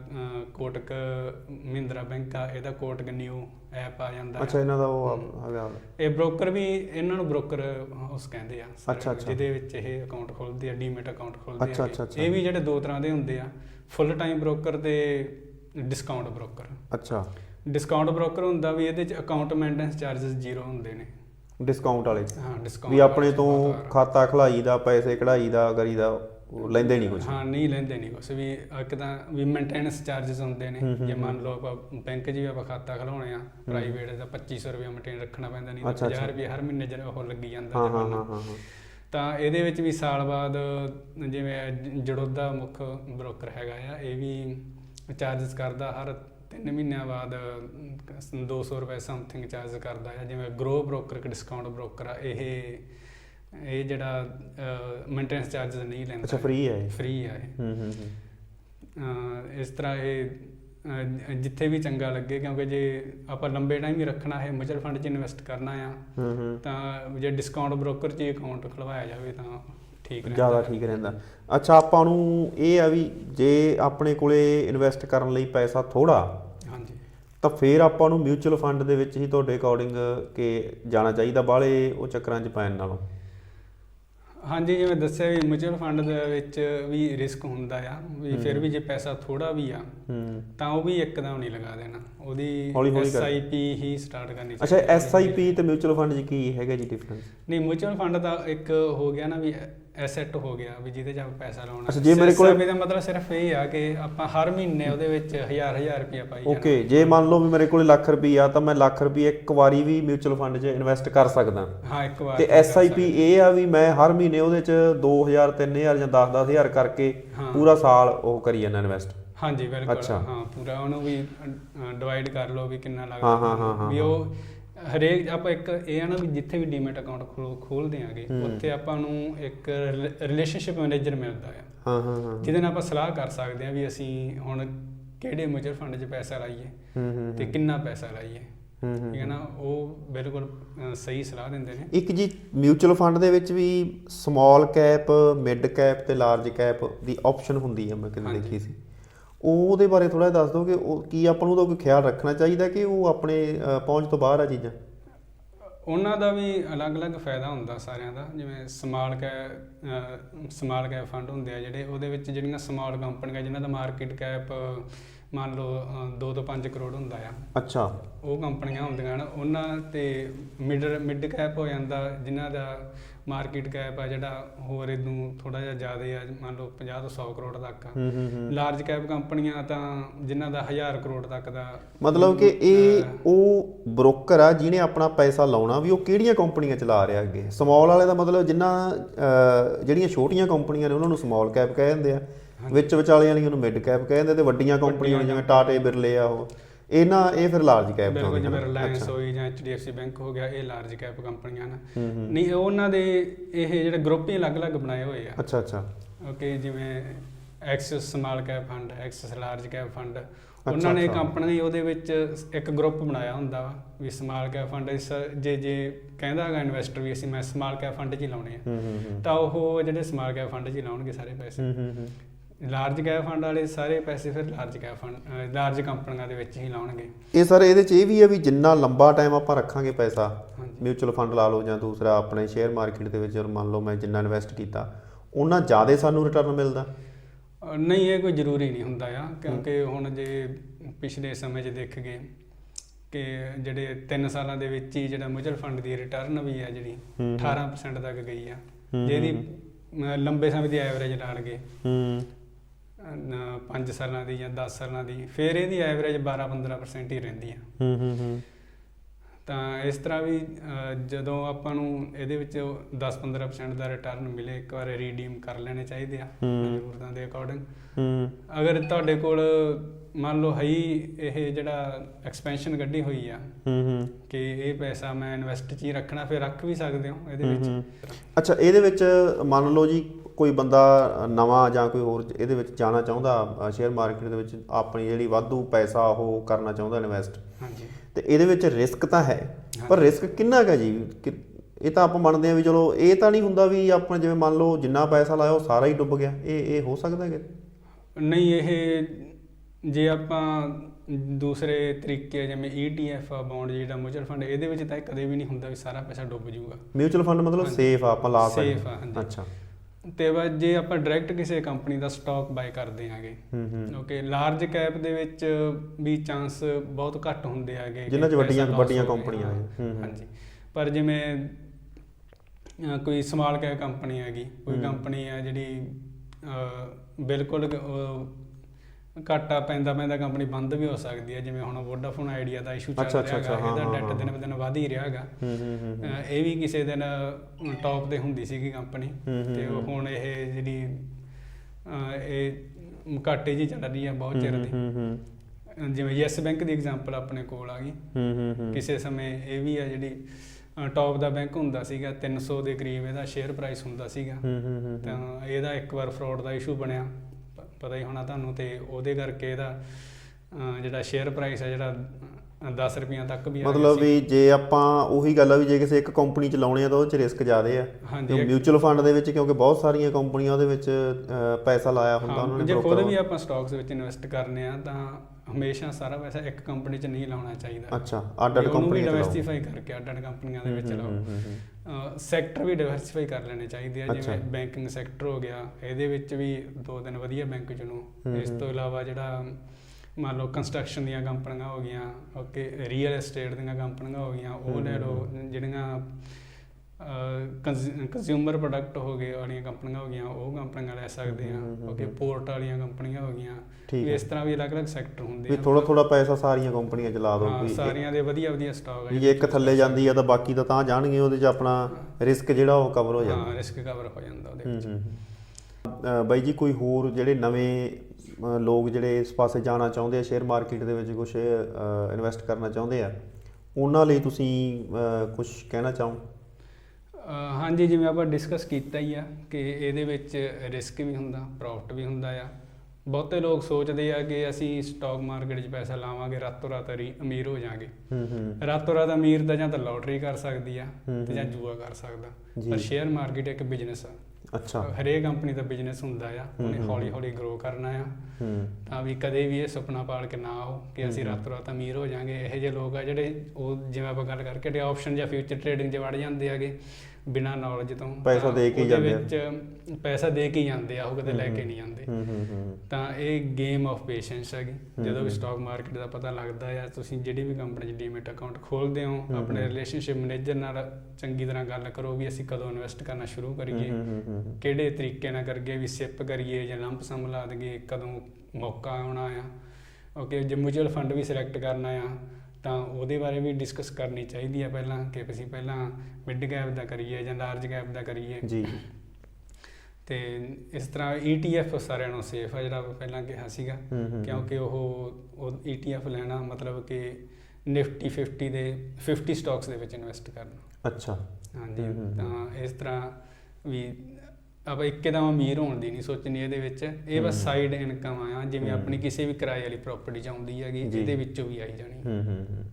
ਕੋਟਕ ਮਹਿੰਦਰਾ ਬੈਂਕ ਆ ਇਹਦਾ ਕੋਟਕ ਨਿਊ ਐਪ ਆ ਜਾਂਦਾ। ਅੱਛਾ ਇਹਨਾਂ ਦਾ ਉਹ ਹੈਗਾ ਇਹ ਬ੍ਰੋਕਰ ਵੀ ਇਹਨਾਂ ਨੂੰ ਬ੍ਰੋਕਰ ਉਸ ਕਹਿੰਦੇ ਆ। ਜਿਹਦੇ ਵਿੱਚ ਇਹ ਅਕਾਊਂਟ ਖੋਲਦੇ ਆ ਡੀਮੈਟ ਅਕਾਊਂਟ ਖੋਲਦੇ ਆ। ਇਹ ਵੀ ਜਿਹੜੇ ਦੋ ਤਰ੍ਹਾਂ ਦੇ ਹੁੰਦੇ ਆ ਫੁੱਲ ਟਾਈਮ ਬ੍ਰੋਕਰ ਤੇ ਡਿਸਕਾਊਂਟ ਬ੍ਰੋਕਰ ਅੱਛਾ। ਡਿਸਕਾਊਂਟ ਬ੍ਰੋਕਰ ਹੁੰਦਾ ਵੀ ਇਹਦੇ ਚ ਅਕਾਊਂਟ ਮੇਨਟੇਨੈਂਸ ਚਾਰजेस ਜ਼ੀਰੋ ਹੁੰਦੇ ਨੇ। ਡਿਸਕਾਊਂਟ ਵਾਲੇ। ਹਾਂ ਡਿਸਕਾਊਂਟ ਵੀ ਆਪਣੇ ਤੋਂ ਖਾਤਾ ਖਲਾਈ ਦਾ ਪੈਸੇ ਕਢਾਈ ਦਾ ਕਰੀ ਦਾ ਲੈਂਦੇ ਨਹੀਂ ਕੁਝ ਹਾਂ ਨਹੀਂ ਲੈਂਦੇ ਨਹੀਂ ਕੁਝ ਵੀ ਇੱਕ ਤਾਂ ਵੀ ਮੇਨਟੇਨੈਂਸ ਚਾਰजेस ਹੁੰਦੇ ਨੇ। ਜੇ ਮੰਨ ਲਓ ਆਪਾਂ ਬੈਂਕ ਜੀ ਆਪਾਂ ਖਾਤਾ ਖਲਾਉਣੇ ਆ ਪ੍ਰਾਈਵੇਟ ਦਾ 2500 ਰੁਪਏ ਮੇਨਟੇਨ ਰੱਖਣਾ ਪੈਂਦਾ ਨਹੀਂ 50 ਰੁਪਏ ਹਰ ਮਹੀਨੇ ਜਿਹੜਾ ਉਹ ਲੱਗੀ ਜਾਂਦਾ ਜਮਾਨਾ ਤਾਂ ਇਹਦੇ ਵਿੱਚ ਵੀ ਸਾਲ ਬਾਅਦ ਜਿਵੇਂ ਜੜੋਦਾ ਮੁੱਖ ਬ੍ਰੋਕਰ ਹੈਗਾ ਆ ਇਹ ਵੀ ਚਾਰजेस ਕਰਦਾ ਹਰ 3 ਮਹੀਨਿਆਂ ਬਾਅਦ 200 ਰੁਪਏ ਸਮਥਿੰਗ ਚਾਰਜ ਕਰਦਾ ਹੈ ਜਿਵੇਂ ਗਰੋ ਬ੍ਰੋਕਰ ਕਿ ਡਿਸਕਾਊਂਟ ਬ੍ਰੋਕਰ ਆ ਇਹ ਇਹ ਜਿਹੜਾ ਮੇਨਟੇਨੈਂਸ ਚਾਰजेस ਨਹੀਂ ਲੈਂਦਾ। ਅੱਛਾ ਫ੍ਰੀ ਹੈ ਫ੍ਰੀ ਹੈ ਹੂੰ ਹੂੰ। ਇਸ ਤਰ੍ਹਾਂ ਇਹ ਜਿੱਥੇ ਵੀ ਚੰਗਾ ਲੱਗੇ ਕਿਉਂਕਿ ਜੇ ਆਪਾਂ ਲੰਬੇ ਟਾਈਮ ਹੀ ਰੱਖਣਾ ਹੈ ਮਿਊਚੁਅਲ ਫੰਡ 'ਚ ਇਨਵੈਸਟ ਕਰਨਾ ਆ ਤਾਂ ਜੇ ਡਿਸਕਾਊਂਟ ਬ੍ਰੋਕਰ 'ਚ ਅਕਾਊਂਟ ਖੁਲਵਾਇਆ ਜਾਵੇ ਤਾਂ ਠੀਕ ਰਹਿੰਦਾ। ਜ਼ਿਆਦਾ ਠੀਕ ਰਹਿੰਦਾ। ਅੱਛਾ ਆਪਾਂ ਨੂੰ ਇਹ ਆ ਵੀ ਜੇ ਆਪਣੇ ਕੋਲੇ ਇਨਵੈਸਟ ਕਰਨ ਲਈ ਪੈਸਾ ਥੋੜਾ ਹਾਂਜੀ। ਤਾਂ ਫਿਰ ਆਪਾਂ ਨੂੰ ਮਿਊਚੁਅਲ ਫੰਡ ਦੇ ਵਿੱਚ ਹੀ ਤੁਹਾਡੇ ਅਕੋਰਡਿੰਗ ਕਿ ਜਾਣਾ ਚਾਹੀਦਾ ਬਾਹਲੇ ਉਹ ਚੱਕਰਾਂ 'ਚ ਪੈਣ ਨਾਲੋਂ। ਹਾਂਜੀ ਜਿਵੇਂ ਦੱਸਿਆ ਵੀ ਮਿਊਚੁਅਲ ਫੰਡ ਦੇ ਵਿੱਚ ਵੀ ਰਿਸਕ ਹੁੰਦਾ ਆ ਵੀ ਫਿਰ ਵੀ ਜੇ ਪੈਸਾ ਥੋੜਾ ਵੀ ਆ ਤਾਂ ਉਹ ਵੀ ਇੱਕਦਮ ਨਹੀਂ ਲਗਾ ਦੇਣਾ। ਉਹਦੀ SIP ਹੀ ਸਟਾਰਟ ਕਰਨੀ ਅੱਛਾ ਐਸ ਆਈ ਪੀ ਤੇ ਮਿਊਚੁਅਲ ਫੰਡ 'ਚ ਕੀ ਹੈਗਾ ਜੀ ਡਿਫਰੈਂਸ ਨਹੀਂ ਮਿਊਚੁਅਲ ਫੰਡ ਦਾ ਇੱਕ ਹੋ ਗਿਆ ਨਾ ਵੀ ਐਸੈਟ ਹੋ ਗਿਆ ਵੀ ਜਿਹਦੇ 'ਚ ਆਪਾਂ ਪੈਸਾ ਲਾਉਣਾ। ਅੱਛਾ, ਜੇ ਮੇਰੇ ਕੋਲ- SIP ਦਾ ਮਤਲਬ ਸਿਰਫ ਇਹ ਆ ਕਿ ਆਪਾਂ ਹਰ ਮਹੀਨੇ ਉਹਦੇ ਵਿੱਚ ਹਜ਼ਾਰ ਹਜ਼ਾਰ ਰੁਪਇਆ ਪਾਈ ਜਾਣਾ ਓਕੇ ਜੇ ਮੰਨ ਲਓ ਵੀ ਮੇਰੇ ਕੋਲੇ ਲੱਖ ਰੁਪਈਆ ਤਾਂ ਮੈਂ ਲੱਖ ਰੁਪਈਆ ਇੱਕ ਵਾਰੀ ਵੀ ਮਿਊਚੁਅਲ ਫੰਡ 'ਚ ਇਨਵੈਸਟ ਕਰ ਸਕਦਾ। ਹਾਂ ਇੱਕ ਵਾਰ ਤੇ ਕਰ ਸਕਦੇ। ਇਹ ਆ ਵੀ ਮੈਂ ਹਰ ਮਹੀਨੇ ਉਹਦੇ 'ਚ 2000 3000 ਜਾਂ 10 10000 ਕਰਕੇ ਹਾਂ। ਪੂਰਾ ਸਾਲ ਉਹ ਕਰੀ ਜਾਂਦਾ ਇਨਵੈਸਟ ਹਾਂਜੀ ਬਿਲਕੁਲ। ਅੱਛਾ। ਹਾਂ ਪੂਰਾ ਉਹਨੂੰ ਵੀ ਡਿਵਾਈਡ ਕਰ ਲਓ ਵੀ ਕਿੰਨਾ ਲੱਗਦਾ। ਹਾਂ, ਹਾਂ, ਹਾਂ, ਹਾਂ, ਵੀ ਉਹ ਹਰੇਕ ਆਪਾਂ ਇੱਕ ਇਹ ਆ ਨਾ ਵੀ ਜਿੱਥੇ ਵੀ ਡੀਮੈਟ ਅਕਾਊਂਟ ਖੋਲਦੇ ਆਂਗੇ। ਉੱਥੇ ਆਪਾਂ ਨੂੰ ਇੱਕ ਰਿਲੇਸ਼ਨਸ਼ਿਪ ਮੈਨੇਜਰ ਮਿਲਦਾ ਆ। ਹਾਂ ਹਾਂ ਹਾਂ। ਜਿਹਦੇ ਨਾਲ ਆਪਾਂ ਸਲਾਹ ਕਰ ਸਕਦੇ ਆ ਵੀ ਅਸੀਂ ਹੁਣ ਕਿਹੜੇ ਮਿਊਚੁਅਲ ਫੰਡ 'ਚ ਪੈਸਾ ਲਾਈਏ ਹੂੰ ਹੂੰ ਤੇ ਕਿੰਨਾ ਪੈਸਾ ਲਾਈਏ। ਹੂੰ ਹੂੰ ਠੀਕ ਹੈ ਨਾ? ਉਹ ਬਿਲਕੁਲ ਸਹੀ ਸਲਾਹ ਦਿੰਦੇ ਨੇ। ਇੱਕ ਜੀ ਮਿਊਚੁਅਲ ਫੰਡ ਦੇ ਵਿੱਚ ਵੀ ਸਮਾਲ ਕੈਪ ਮਿਡ ਕੈਪ ਤੇ ਲਾਰਜ ਕੈਪ ਦੀ ਆਪਸ਼ਨ ਹੁੰਦੀ ਹੈ ਮੈਂ ਕਿਤੇ। ਦੇਖੀ ਸੀ। ਉਹਦੇ ਬਾਰੇ ਥੋੜਾ ਦੱਸ ਦਿਓ ਕਿ ਉਹ ਕੀ ਆਪਾਂ ਨੂੰ ਉਹਦਾ ਕੋਈ ਖਿਆਲ ਰੱਖਣਾ ਚਾਹੀਦਾ ਕਿ ਉਹ ਆਪਣੇ ਪਹੁੰਚ ਤੋਂ ਬਾਹਰ ਆ ਚੀਜ਼ਾਂ? ਉਹਨਾਂ ਦਾ ਵੀ ਅਲੱਗ-ਅਲੱਗ ਫਾਇਦਾ ਹੁੰਦਾ ਸਾਰਿਆਂ ਦਾ, ਜਿਵੇਂ ਸਮਾਲ ਕੈ ਸਮਾਲ ਕੈਪ ਫੰਡ ਹੁੰਦੇ ਆ ਜਿਹੜੇ, ਉਹਦੇ ਵਿੱਚ ਜਿਹੜੀਆਂ ਸਮਾਲ ਕੰਪਨੀਆਂ, ਜਿਨ੍ਹਾਂ ਦਾ ਮਾਰਕੀਟ ਕੈਪ ਮੰਨ ਲਓ 2 ਤੋਂ 5 ਕਰੋੜ ਹੁੰਦਾ ਆ। ਅੱਛਾ। ਉਹ ਕੰਪਨੀਆਂ ਹੁੰਦੀਆਂ ਨੇ ਉਹਨਾਂ ਤੇ ਮਿਡ ਮਿਡ ਕੈਪ ਹੋ ਜਾਂਦਾ ਜਿਨ੍ਹਾਂ ਦਾ ਮਾਰਕੀਟ ਕੈਪ ਆ ਜਿਹੜਾ ਹੋਰ ਇਦੋਂ ਥੋੜਾ ਜਿਹਾ ਜ਼ਿਆਦਾ ਆ ਮੰਨ ਲਓ 50 ਤੋਂ 100 ਕਰੋੜ ਤੱਕ ਆ। ਲਾਰਜ ਕੈਪ ਕੰਪਨੀਆਂ ਤਾਂ ਜਿਨ੍ਹਾਂ ਦਾ 1000 ਕਰੋੜ ਤੱਕ ਦਾ ਮਤਲਬ ਕਿ ਇਹ ਉਹ ਬ੍ਰੋਕਰ ਆ ਜਿਹਨੇ ਆਪਣਾ ਪੈਸਾ ਲਾਉਣਾ ਵੀ ਉਹ ਕਿਹੜੀਆਂ ਕੰਪਨੀਆਂ ਚਲਾ ਰਿਹਾ ਅੱਗੇ? ਸਮਾਲ ਵਾਲੇ ਦਾ ਮਤਲਬ ਜਿੰਨਾ ਅ, ਜਿਹੜੀਆਂ ਛੋਟੀਆਂ ਕੰਪਨੀਆਂ ਨੇ ਉਹਨਾਂ ਨੂੰ ਸਮਾਲ ਕੈਪ ਕਹਿ ਦਿੰਦੇ ਆ। ਵਿੱਚ ਵਿਚਾਲੇ ਵਾਲੀਆਂ ਨੂੰ ਮਿਡ ਕੈਪ ਕਹਿ ਦਿੰਦੇ ਤੇ ਵੱਡੀਆਂ ਕੰਪਨੀਆਂ ਜਿਵੇਂ ਟਾਟੇ ਬਿਰਲੇ ਆ ਉਹ। ਇਹਨਾਂ ਇਹ ਫਿਰ ਲਾਰਜ ਕੈਪ ਬਿਲਕੁਲ ਜਿਵੇਂ ਰਿਲਾਇੰਸ ਹੋਈ ਜਾਂ HDFC ਬੈਂਕ ਹੋ ਗਿਆ ਇਹ ਲਾਰਜ ਕੈਪ ਕੰਪਨੀਆਂ ਨੇ। ਹੂੰ ਹੂੰ। ਨਹੀਂ ਉਹਨਾਂ ਦੇ ਇਹ ਜਿਹੜੇ ਗਰੁੱਪ ਹੀ ਅਲੱਗ-ਅਲੱਗ ਬਣਾਏ ਹੋਏ ਆ। ਅੱਛਾ ਅੱਛਾ। ਓਕੇ ਜਿਵੇਂ Axis small cap fund Axis large cap fund ਉਹਨਾਂ ਨੇ। ਕੰਪਨੀ ਉਹਦੇ ਵਿੱਚ ਇੱਕ ਗਰੁੱਪ ਬਣਾਇਆ ਹੁੰਦਾ ਵਾ ਵੀ ਸਮਾਲ ਕੈਪ ਫੰਡ ਜੇ ਜੇ ਕਹਿੰਦਾ ਹੈਗਾ ਇਨਵੈਸਟਰ ਵੀ ਅਸੀਂ ਮੈਂ ਸਮਾਲ ਕੈਪ ਫੰਡ 'ਚ ਹੀ ਲਾਉਣੇ ਆ। ਤਾਂ ਉਹ ਜਿਹੜੇ ਸਮਾਲ ਕੈਪ ਫੰਡ 'ਚ ਹੀ ਲਾਉਣਗੇ ਸਾਰੇ ਪੈਸੇ। ਲਾਰਜ ਕੈਪ ਫੰਡ ਵਾਲੇ ਸਾਰੇ ਪੈਸੇ ਫਿਰ ਲਾਰਜ ਕੈਪ ਫੰਡ ਲਾਰਜ ਕੰਪਨੀਆਂ ਦੇ ਵਿੱਚ ਹੀ ਲਾਉਣਗੇ। ਇਹ ਸਰ ਇਹਦੇ ਚ ਇਹ ਵੀ ਹੈ ਵੀ ਜਿੰਨਾ ਲੰਬਾ ਟਾਈਮ ਆਪਾਂ ਰੱਖਾਂਗੇ ਪੈਸਾ ਮਿਊਚੁਅਲ ਫੰਡ ਲਾ ਲਓ ਜਾਂ ਦੂਸਰਾ ਆਪਣੇ ਸ਼ੇਅਰ ਮਾਰਕੀਟ ਦੇ ਵਿੱਚ ਮੰਨ ਲਓ ਮੈਂ ਜਿੰਨਾ ਇਨਵੈਸਟ ਕੀਤਾ ਉਹਨਾਂ ਜ਼ਿਆਦਾ ਸਾਨੂੰ ਰਿਟਰਨ ਮਿਲਦਾ? ਨਹੀਂ ਇਹ ਕੋਈ ਜ਼ਰੂਰੀ ਨਹੀਂ ਹੁੰਦਾ ਆ ਕਿਉਂਕਿ ਹੁਣ ਜੇ ਪਿਛਲੇ ਸਮੇਂ 'ਚ ਦੇਖ ਗਏ ਕਿ ਜਿਹੜੇ 3 ਸਾਲਾਂ ਦੇ ਵਿੱਚ ਹੀ ਜਿਹੜਾ ਮਿਊਚੁਅਲ ਫੰਡ ਦੀ ਰਿਟਰਨ ਵੀ ਆ ਜਿਹੜੀ ਹੂੰ। 18% ਤੱਕ ਗਈ ਆ ਹੂੰ। ਜਿਹਦੀ ਲੰਬੇ ਸਮੇਂ ਦੀ ਐਵਰੇਜ ਲਾ ਲਗੇ ਹੂੰ। 5 ਸਾਲਾਂ ਦੀ ਜਾਂ 10 ਸਾਲਾਂ ਦੀ। ਫਿਰ ਇਹਦੀ ਐਵਰੇਜ 12-15% ਹੀ ਰਹਿੰਦੀ ਆ। ਹੂੰ ਹੂੰ ਹੂੰ। ਤਾਂ ਇਸ ਤਰ੍ਹਾਂ ਵੀ ਜਦੋਂ ਆਪਾਂ ਨੂੰ ਇਹਦੇ ਵਿੱਚ 10-15% ਦਾ ਰਿਟਰਨ ਮਿਲੇ ਇੱਕ ਵਾਰ ਰੀਡੀਮ ਕਰ ਲੈਣੇ ਚਾਹੀਦੇ ਆ। ਜ਼ਰੂਰਤਾਂ ਦੇ ਅਕੋਰਡਿੰਗ ਹੂੰ। ਅਗਰ ਤੁਹਾਡੇ ਕੋਲ ਮੰਨ ਲਓ ਹੈ ਹੀ ਇਹ ਜਿਹੜਾ ਐਕਸਪੈਂਸ਼ਨ ਕੱਢੀ ਹੋਈ ਆ ਹੂੰ ਹੂੰ। ਕਿ ਇਹ ਪੈਸਾ ਮੈਂ ਇਨਵੈਸਟ 'ਚ ਹੀ ਰੱਖਣਾ ਫਿਰ ਰੱਖ ਵੀ ਸਕਦੇ ਹੋ ਇਹਦੇ ਵਿੱਚ। ਅੱਛਾ ਇਹਦੇ ਵਿੱਚ ਮੰਨ ਲਓ ਜੀ ਕੋਈ ਬੰਦਾ ਨਵਾਂ ਜਾਂ ਕੋਈ ਹੋਰ ਇਹਦੇ ਵਿੱਚ ਜਾਣਾ ਚਾਹੁੰਦਾ ਸ਼ੇਅਰ ਮਾਰਕੀਟ ਦੇ ਵਿੱਚ ਆਪਣੀ ਜਿਹੜੀ ਵਾਧੂ ਪੈਸਾ ਉਹ ਕਰਨਾ ਚਾਹੁੰਦਾ ਇਨਵੈਸਟ ਹਾਂਜੀ। ਤੇ ਇਹਦੇ ਵਿੱਚ ਰਿਸਕ ਤਾਂ ਹੈ ਪਰ ਰਿਸਕ ਕਿੰਨਾ ਹੈ ਜੀ? ਇਹ ਤਾਂ ਆਪਾਂ ਮੰਨਦੇ ਆ ਵੀ ਚਲੋ ਇਹ ਤਾਂ ਨਹੀਂ ਹੁੰਦਾ ਵੀ ਆਪਾਂ ਜਿਵੇਂ ਮੰਨ ਲਓ ਜਿੰਨਾ ਪੈਸਾ ਲਾਇਆ ਉਹ ਸਾਰਾ ਹੀ ਡੁੱਬ ਗਿਆ ਇਹ ਇਹ ਹੋ ਸਕਦਾ ਹੈ ਨਹੀਂ ਇਹ ਜੇ ਆਪਾਂ ਦੂਸਰੇ ਤਰੀਕੇ ਜਿਵੇਂ ETF ਆ ਬੌਂਡ ਜਿਹੜਾ ਮਿਊਚੁਅਲ ਫੰਡ ਇਹਦੇ ਵਿੱਚ ਤਾਂ ਕਦੇ ਵੀ ਨਹੀਂ ਹੁੰਦਾ ਵੀ ਸਾਰਾ ਪੈਸਾ ਡੁੱਬ ਜਾਊਗਾ। ਮਿਊਚੁਅਲ ਫੰਡ ਮਤਲਬ। ਸੇਫ ਆ ਆਪਾਂ ਲਾ ਸਕਦੇ ਆ, ਹਾਂਜੀ। ਅੱਛਾ। ਤੇ ਬਸ ਜੇ ਆਪਾਂ ਡਾਇਰੈਕਟ ਕਿਸੇ ਕੰਪਨੀ ਦਾ ਸਟਾਕ ਬਾਈ ਕਰਦੇ ਆਂਗੇ ਓਕੇ ਲਾਰਜ ਕੈਪ ਦੇ ਵਿੱਚ ਵੀ ਚਾਂਸ ਬਹੁਤ ਘੱਟ ਹੁੰਦੇ ਆਗੇ ਜਿਨ੍ਹਾਂ 'ਚ ਵੱਡੀਆਂ- ਵੱਡੀਆਂ ਕੰਪਨੀਆਂ ਹੂੰ। ਹਾਂਜੀ ਪਰ ਜਿਵੇਂ ਕੋਈ ਸਮਾਲ ਕੈਪ ਕੰਪਨੀ ਹੈਗੀ ਕੋਈ। ਕੰਪਨੀ ਹੈ ਜਿਹੜੀ ਬਿਲਕੁਲ ਘਾਟਾ ਪੈਂਦਾ ਪੈਂਦਾ ਕੰਪਨੀ ਬੰਦ ਵੀ ਹੋ ਸਕਦੀ ਹੈ ਜਿਵੇਂ ਹੁਣ ਵੋਡਾਫੋਨ ਆਈਡੀਆ ਦਾ ਇਸ਼ੂ ਚੱਲ ਰਿਹਾ ਅੱਛਾ, ਹੈਗਾ ਹਾਂ, ਇਹਦਾ ਡੈਟ। ਦਿਨ ਬ ਦਿਨ ਵਧ ਹੀ ਰਿਹਾ ਹੈਗਾ। ਇਹ ਵੀ ਕਿਸੇ ਦਿਨ ਟੌਪ ਤੇ ਹੁੰਦੀ ਸੀਗੀ ਕੰਪਨੀ ਤੇ। ਹੁਣ ਇਹ ਜਿਹੜੀ ਇਹ ਘਾਟੇ ਜੀ ਚੱਲ ਰਹੀ ਹੈ ਬਹੁਤ ਚਿਰ ਦੀ। ਹੂੰ ਹੂੰ। ਅਹ, ਜਿਵੇਂ ਯੈਸ ਬੈਂਕ ਦੀ ਐਗਜ਼ਾਮਪਲ ਆਪਣੇ ਕੋਲ ਆ ਗਈ। ਹੂੰ ਹੂੰ ਹੂੰ। ਕਿਸੇ ਸਮੇਂ ਇਹ ਵੀ ਆ ਜਿਹੜੀ ਟੌਪ ਦਾ ਬੈਂਕ ਹੁੰਦਾ ਸੀਗਾ 300 ਦੇ ਕਰੀਬ ਇਹਦਾ ਸ਼ੇਅਰ ਪ੍ਰਾਈਸ ਹੁੰਦਾ ਸੀਗਾ। ਤਾਂ ਇਹਦਾ ਇੱਕ ਵਾਰ ਫਰਾਡ ਦਾ ਇਸ਼ੂ ਬਣਿਆ। ਪਤਾ ਹੀ ਹੋਣਾ ਤੁਹਾਨੂੰ ਤੇ ਉਹਦੇ ਕਰਕੇ ਇਹਦਾ ਜਿਹੜਾ ਸ਼ੇਅਰ ਪ੍ਰਾਈਸ ਹੈ ਜਿਹੜਾ 10 ਰੁਪਈਆਂ ਤੱਕ ਵੀ ਆ ਮਤਲਬ। ਵੀ ਜੇ ਆਪਾਂ ਉਹੀ ਗੱਲ ਆ ਵੀ ਜੇ ਕਿਸੇ ਇੱਕ ਕੰਪਨੀ ਚ ਲਾਉਣੇ ਆ ਤਾਂ ਉਹਦੇ ਚ ਰਿਸਕ ਜ਼ਿਆਦੇ ਆ। ਤੇ ਮਿਊਚੁਅਲ ਫੰਡ ਦੇ ਵਿੱਚ ਕਿਉਂਕਿ ਬਹੁਤ ਸਾਰੀਆਂ ਕੰਪਨੀਆਂ ਉਹਦੇ ਵਿੱਚ ਪੈਸਾ ਲਾਇਆ ਹੁੰਦਾ ਉਹਨਾਂ ਨੇ ਜੇ ਖੁਦ ਵੀ ਆਪਾਂ ਸਟਾਕਸ ਵਿੱਚ ਇਨਵੈਸਟ ਕਰਨੇ ਆ ਤਾਂ ਹਮੇਸ਼ਾ ਸਾਰਾ ਪੈਸਾ ਇੱਕ ਕੰਪਨੀ 'ਚ ਨਹੀਂ ਲਾਉਣਾ ਚਾਹੀਦਾ। ਅੱਛਾ ਅੱਡ ਅੱਡ ਕੰਪਨੀਆਂ ਚ ਲਾਓ। ਡਾਈਵਰਸਿਫਾਈ ਕਰਕੇ ਅੱਡ ਅੱਡ ਕੰਪਨੀਆਂ ਦੇ ਵਿੱਚ ਲਾਓ। ਸੈਕਟਰ ਵੀ ਡਾਈਵਰਸਿਫਾਈ ਕਰ ਲੈਣੇ ਚਾਹੀਦੇ ਆ। ਜਿਵੇਂ ਬੈਂਕਿੰਗ ਸੈਕਟਰ ਹੋ ਗਿਆ ਇਹਦੇ ਵਿੱਚ ਵੀ ਦੋ ਦਿਨ ਵਧੀਆ ਬੈਂਕ ਚੁਣੋ। ਇਸ ਤੋਂ ਇਲਾਵਾ ਜਿਹੜਾ ਮੰਨ ਲਓ ਕੰਸਟਰਕਸ਼ਨ ਦੀਆਂ ਕੰਪਨੀਆਂ ਹੋ ਗਈਆਂ ਓਕੇ ਰੀਅਲ ਏਸਟੇਟ ਦੀਆਂ ਕੰਪਨੀਆਂ ਹੋ ਗਈਆਂ ਉਹ ਲੈ ਲਓ ਜਿਹੜੀਆਂ ਕੰਜ਼ਿਊਮਰ ਪ੍ਰੋਡਕਟ ਹੋ ਗਏ ਵਾਲੀਆਂ ਕੰਪਨੀਆਂ ਹੋ ਗਈਆਂ ਉਹ ਕੰਪਨੀਆਂ ਲੈ ਸਕਦੇ ਆ ਹੂੰ, ਹੂੰ, ਓਕੇ ਹੂੰ। ਪੋਰਟ ਵਾਲੀਆਂ ਕੰਪਨੀਆਂ ਹੋ ਗਈਆਂ। ਵੀ ਹੈ। ਇਸ ਤਰ੍ਹਾਂ ਵੀ ਅਲੱਗ-ਅਲੱਗ ਸੈਕਟਰ ਹੁੰਦੇ ਵੀ ਥੋੜਾ ਥੋੜਾ ਪੈਸਾ ਸਾਰੀਆਂ ਕੰਪਨੀਆਂ ਚ ਲਾ ਦੋ ਹਾਂ, ਵੀ ਸਾਰੀਆਂ ਦੇ ਵਧੀਆ ਵਧੀਆ ਸਟਾਕ ਵੀ ਜੇ ਇੱਕ ਥੱਲੇ ਜਾਂਦੀ ਆ ਤਾਂ ਬਾਕੀ ਤਾਂ ਤਾਂ ਜਾਣਗੇ ਉਹਦੇ ਚ ਆਪਣਾ ਰਿਸਕ ਜਿਹੜਾ ਉਹ ਕਵਰ ਹੋ ਜਾਂਦਾ। ਹਾਂ ਰਿਸਕ ਕਵਰ ਹੋ ਜਾਂਦਾ ਉਹਦੇ ਹੂੰ ਵਿੱਚ। ਹੂੰ ਹੂੰ। ਬਾਈ ਜੀ ਕੋਈ ਹੋਰ ਜਿਹੜੇ ਨਵੇਂ ਲੋਕ ਜਿਹੜੇ ਇਸ ਪਾਸੇ ਜਾਣਾ ਚਾਹੁੰਦੇ ਆ ਸ਼ੇਅਰ ਮਾਰਕੀਟ ਦੇ ਵਿੱਚ ਕੁਝ ਇਨਵੈਸਟ ਕਰਨਾ ਚਾਹੁੰਦੇ ਆ ਉਹਨਾਂ ਲਈ ਤੁਸੀਂ ਕੁਝ ਕਹਿਣਾ ਚਾਹੋ? ਹਾਂਜੀ ਜਿਵੇਂ ਆਪਾਂ ਡਿਸਕਸ ਕੀਤਾ ਹੀ ਆ ਕਿ ਇਹਦੇ ਵਿੱਚ ਰਿਸਕ ਵੀ ਹੁੰਦਾ ਪ੍ਰੋਫਿਟ ਵੀ ਹੁੰਦਾ ਆ। ਬਹੁਤੇ ਲੋਕ ਸੋਚਦੇ ਆ ਕਿ ਅਸੀਂ ਸਟਾਕ ਮਾਰਕੀਟ 'ਚ ਪੈਸਾ ਲਾਵਾਂਗੇ ਰਾਤੋਂ ਰਾਤ ਅਮੀਰ ਹੋ ਜਾਾਂਗੇ। ਹੂੰ ਹੂੰ। ਰਾਤੋਂ ਰਾਤ ਅਮੀਰ ਤਾਂ ਜਾਂ ਤਾਂ ਲੋਟਰੀ ਕਰ ਸਕਦੀ ਆ ਤੇ ਜਾਂ। ਜੂਆ ਕਰ ਸਕਦਾ। ਪਰ ਸ਼ੇਅਰ ਮਾਰਕੀਟ ਇੱਕ ਬਿਜ਼ਨਸ ਆ। ਅੱਛਾ। ਹਰੇਕ ਕੰਪਨੀ ਦਾ ਬਿਜ਼ਨਸ ਹੁੰਦਾ ਆ ਉਹਨੇ ਹੌਲੀ ਹੌਲੀ ਗਰੋ ਕਰਨਾ ਆ। ਤਾਂ ਵੀ ਕਦੇ ਵੀ ਇਹ ਸੁਪਨਾ ਪਾਲ ਕੇ ਨਾ ਹੋ ਕਿ ਅਸੀਂ। ਰਾਤੋਂ ਰਾਤ ਅਮੀਰ ਹੋ ਜਾਾਂਗੇ। ਇਹੋ ਜਿਹੇ ਲੋਕ ਆ ਜਿਹੜੇ ਉਹ ਜਿਵੇਂ ਆਪਾਂ ਗੱਲ ਕਰਕੇ ਤੇ ਆਪਸ਼ਨ ਜਾਂ ਫਿਊਚਰ ਟ੍ਰੇਡਿੰਗ 'ਚ ਵੜ ਜਾਂਦੇ ਹੈਗੇ। ਬਿਨਾਂ ਨੌਲੇਜ ਤੋਂ ਪੈਸਾ ਦੇ ਕੇ ਜਾਂਦੇ ਵਿੱਚ ਪੈਸਾ ਦੇ ਕੇ ਜਾਂਦੇ ਆ ਉਹ ਕਦੇ ਲੈ ਕੇ। ਨਹੀਂ ਜਾਂਦੇ ਤਾਂ ਇਹ ਗੇਮ ਆਫ ਪੇਸ਼ੈਂਸ ਹੈਗੀ ਜਦੋਂ ਵੀ। ਸਟਾਕ ਮਾਰਕੀਟ ਦਾ ਪਤਾ ਲੱਗਦਾ ਆ ਤੁਸੀਂ ਜਿਹੜੀ ਵੀ ਕੰਪਨੀ 'ਚ ਡੀਮੈਟ ਅਕਾਊਂਟ ਖੋਲਦੇ ਹੋ ਆਪਣੇ। ਰਿਲੇਸ਼ਨਸ਼ਿਪ ਮੈਨੇਜਰ ਨਾਲ ਚੰਗੀ ਤਰ੍ਹਾਂ ਗੱਲ ਕਰੋ ਵੀ ਅਸੀਂ ਕਦੋਂ ਇਨਵੈਸਟ ਕਰਨਾ ਸ਼ੁਰੂ ਕਰੀਏ। ਕਿਹੜੇ ਤਰੀਕੇ ਨਾਲ ਕਰੀਏ ਵੀ ਸਿਪ ਕਰੀਏ ਜਾਂ ਲੰਪ ਸਮ ਲਾ ਦਈਏ ਕਦੋਂ ਮੌਕਾ ਆਉਣਾ ਆ ਓਕੇ ਜੇ ਮਿਊਚੁਅਲ ਫੰਡ ਵੀ ਸਿਲੈਕਟ ਕਰਨਾ ਆ ਤਾਂ ਉਹਦੇ ਬਾਰੇ ਵੀ ਡਿਸਕਸ ਕਰਨੀ ਚਾਹੀਦੀ ਆ ਪਹਿਲਾਂ ਕਿ ਅਸੀਂ ਪਹਿਲਾਂ ਮਿਡ ਗੈਪ ਦਾ ਕਰੀਏ ਜਾਂ ਲਾਰਜ ਗੈਪ ਦਾ ਕਰੀਏ। ਜੀ। ਤੇ ਇਸ ਤਰ੍ਹਾਂ ETF ਸਾਰਿਆਂ ਨੂੰ ਸੇਫ ਆ ਜਿਹੜਾ ਪਹਿਲਾਂ ਕਿਹਾ ਸੀਗਾ। ਹੂੰ, ਹੂੰ, ਕਿਉਂਕਿ ਉਹ ਉਹ ETF ਲੈਣਾ ਮਤਲਬ ਕਿ ਨਿਫਟੀ 50 ਦੇ 50 ਸਟਾਕਸ ਦੇ ਵਿੱਚ ਇਨਵੈਸਟ ਕਰਨਾ। ਅੱਛਾ। ਹਾਂਜੀ। ਤਾਂ ਇਸ ਤਰ੍ਹਾਂ ਵੀ ਆਪਾਂ ਇੱਕਦਮ ਅਮੀਰ ਹੋਣ ਦੀ ਨਹੀਂ ਸੋਚਣੀ ਇਹਦੇ ਵਿੱਚ। ਇਹ ਬਸ। ਸਾਈਡ ਇਨਕਮ ਆ ਜਿਵੇਂ। ਆਪਣੀ ਕਿਸੇ ਵੀ ਕਿਰਾਏ ਵਾਲੀ ਪ੍ਰਾਪਰਟੀ ਚ ਆਉਂਦੀ ਹੈਗੀ। ਇਹਦੇ ਵਿੱਚੋਂ ਵੀ ਆਈ ਜਾਣੀ। ਹੂੰ ਹੂੰ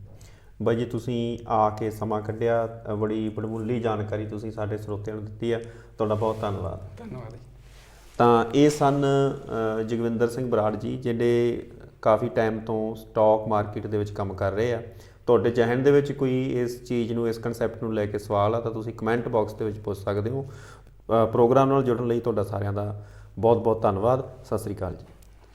ਬਾਈ ਜੀ ਤੁਸੀਂ ਆ ਕੇ ਸਮਾਂ ਕੱਢਿਆ ਬੜੀ ਬੜਮੁੱਲੀ ਜਾਣਕਾਰੀ ਤੁਸੀਂ ਸਾਡੇ ਸਰੋਤਿਆਂ ਨੂੰ ਦਿੱਤੀ ਆ। ਤੁਹਾਡਾ ਬਹੁਤ ਧੰਨਵਾਦ। ਧੰਨਵਾਦ ਜੀ। ਤਾਂ ਇਹ ਸਨ ਜਗਵਿੰਦਰ ਸਿੰਘ ਬਰਾੜ ਜੀ ਜਿਹੜੇ ਕਾਫੀ ਟਾਈਮ ਤੋਂ ਸਟਾਕ ਮਾਰਕੀਟ ਦੇ ਵਿੱਚ ਕੰਮ ਕਰ ਰਹੇ ਆ। ਤੁਹਾਡੇ ਜਹਨ ਦੇ ਵਿੱਚ ਕੋਈ ਇਸ ਚੀਜ਼ ਨੂੰ ਇਸ ਕਨਸੈਪਟ ਨੂੰ ਲੈ ਕੇ ਸਵਾਲ ਆ ਤਾਂ ਤੁਸੀਂ ਕਮੈਂਟ ਬਾਕਸ ਦੇ ਵਿੱਚ ਪੁੱਛ ਸਕਦੇ ਹੋ। ਪ੍ਰੋਗਰਾਮ ਨਾਲ ਜੁੜਨ ਲਈ ਤੁਹਾਡਾ ਸਾਰਿਆਂ ਦਾ ਬਹੁਤ ਬਹੁਤ ਧੰਨਵਾਦ। ਸਤਿ ਸ੍ਰੀ ਅਕਾਲ ਜੀ।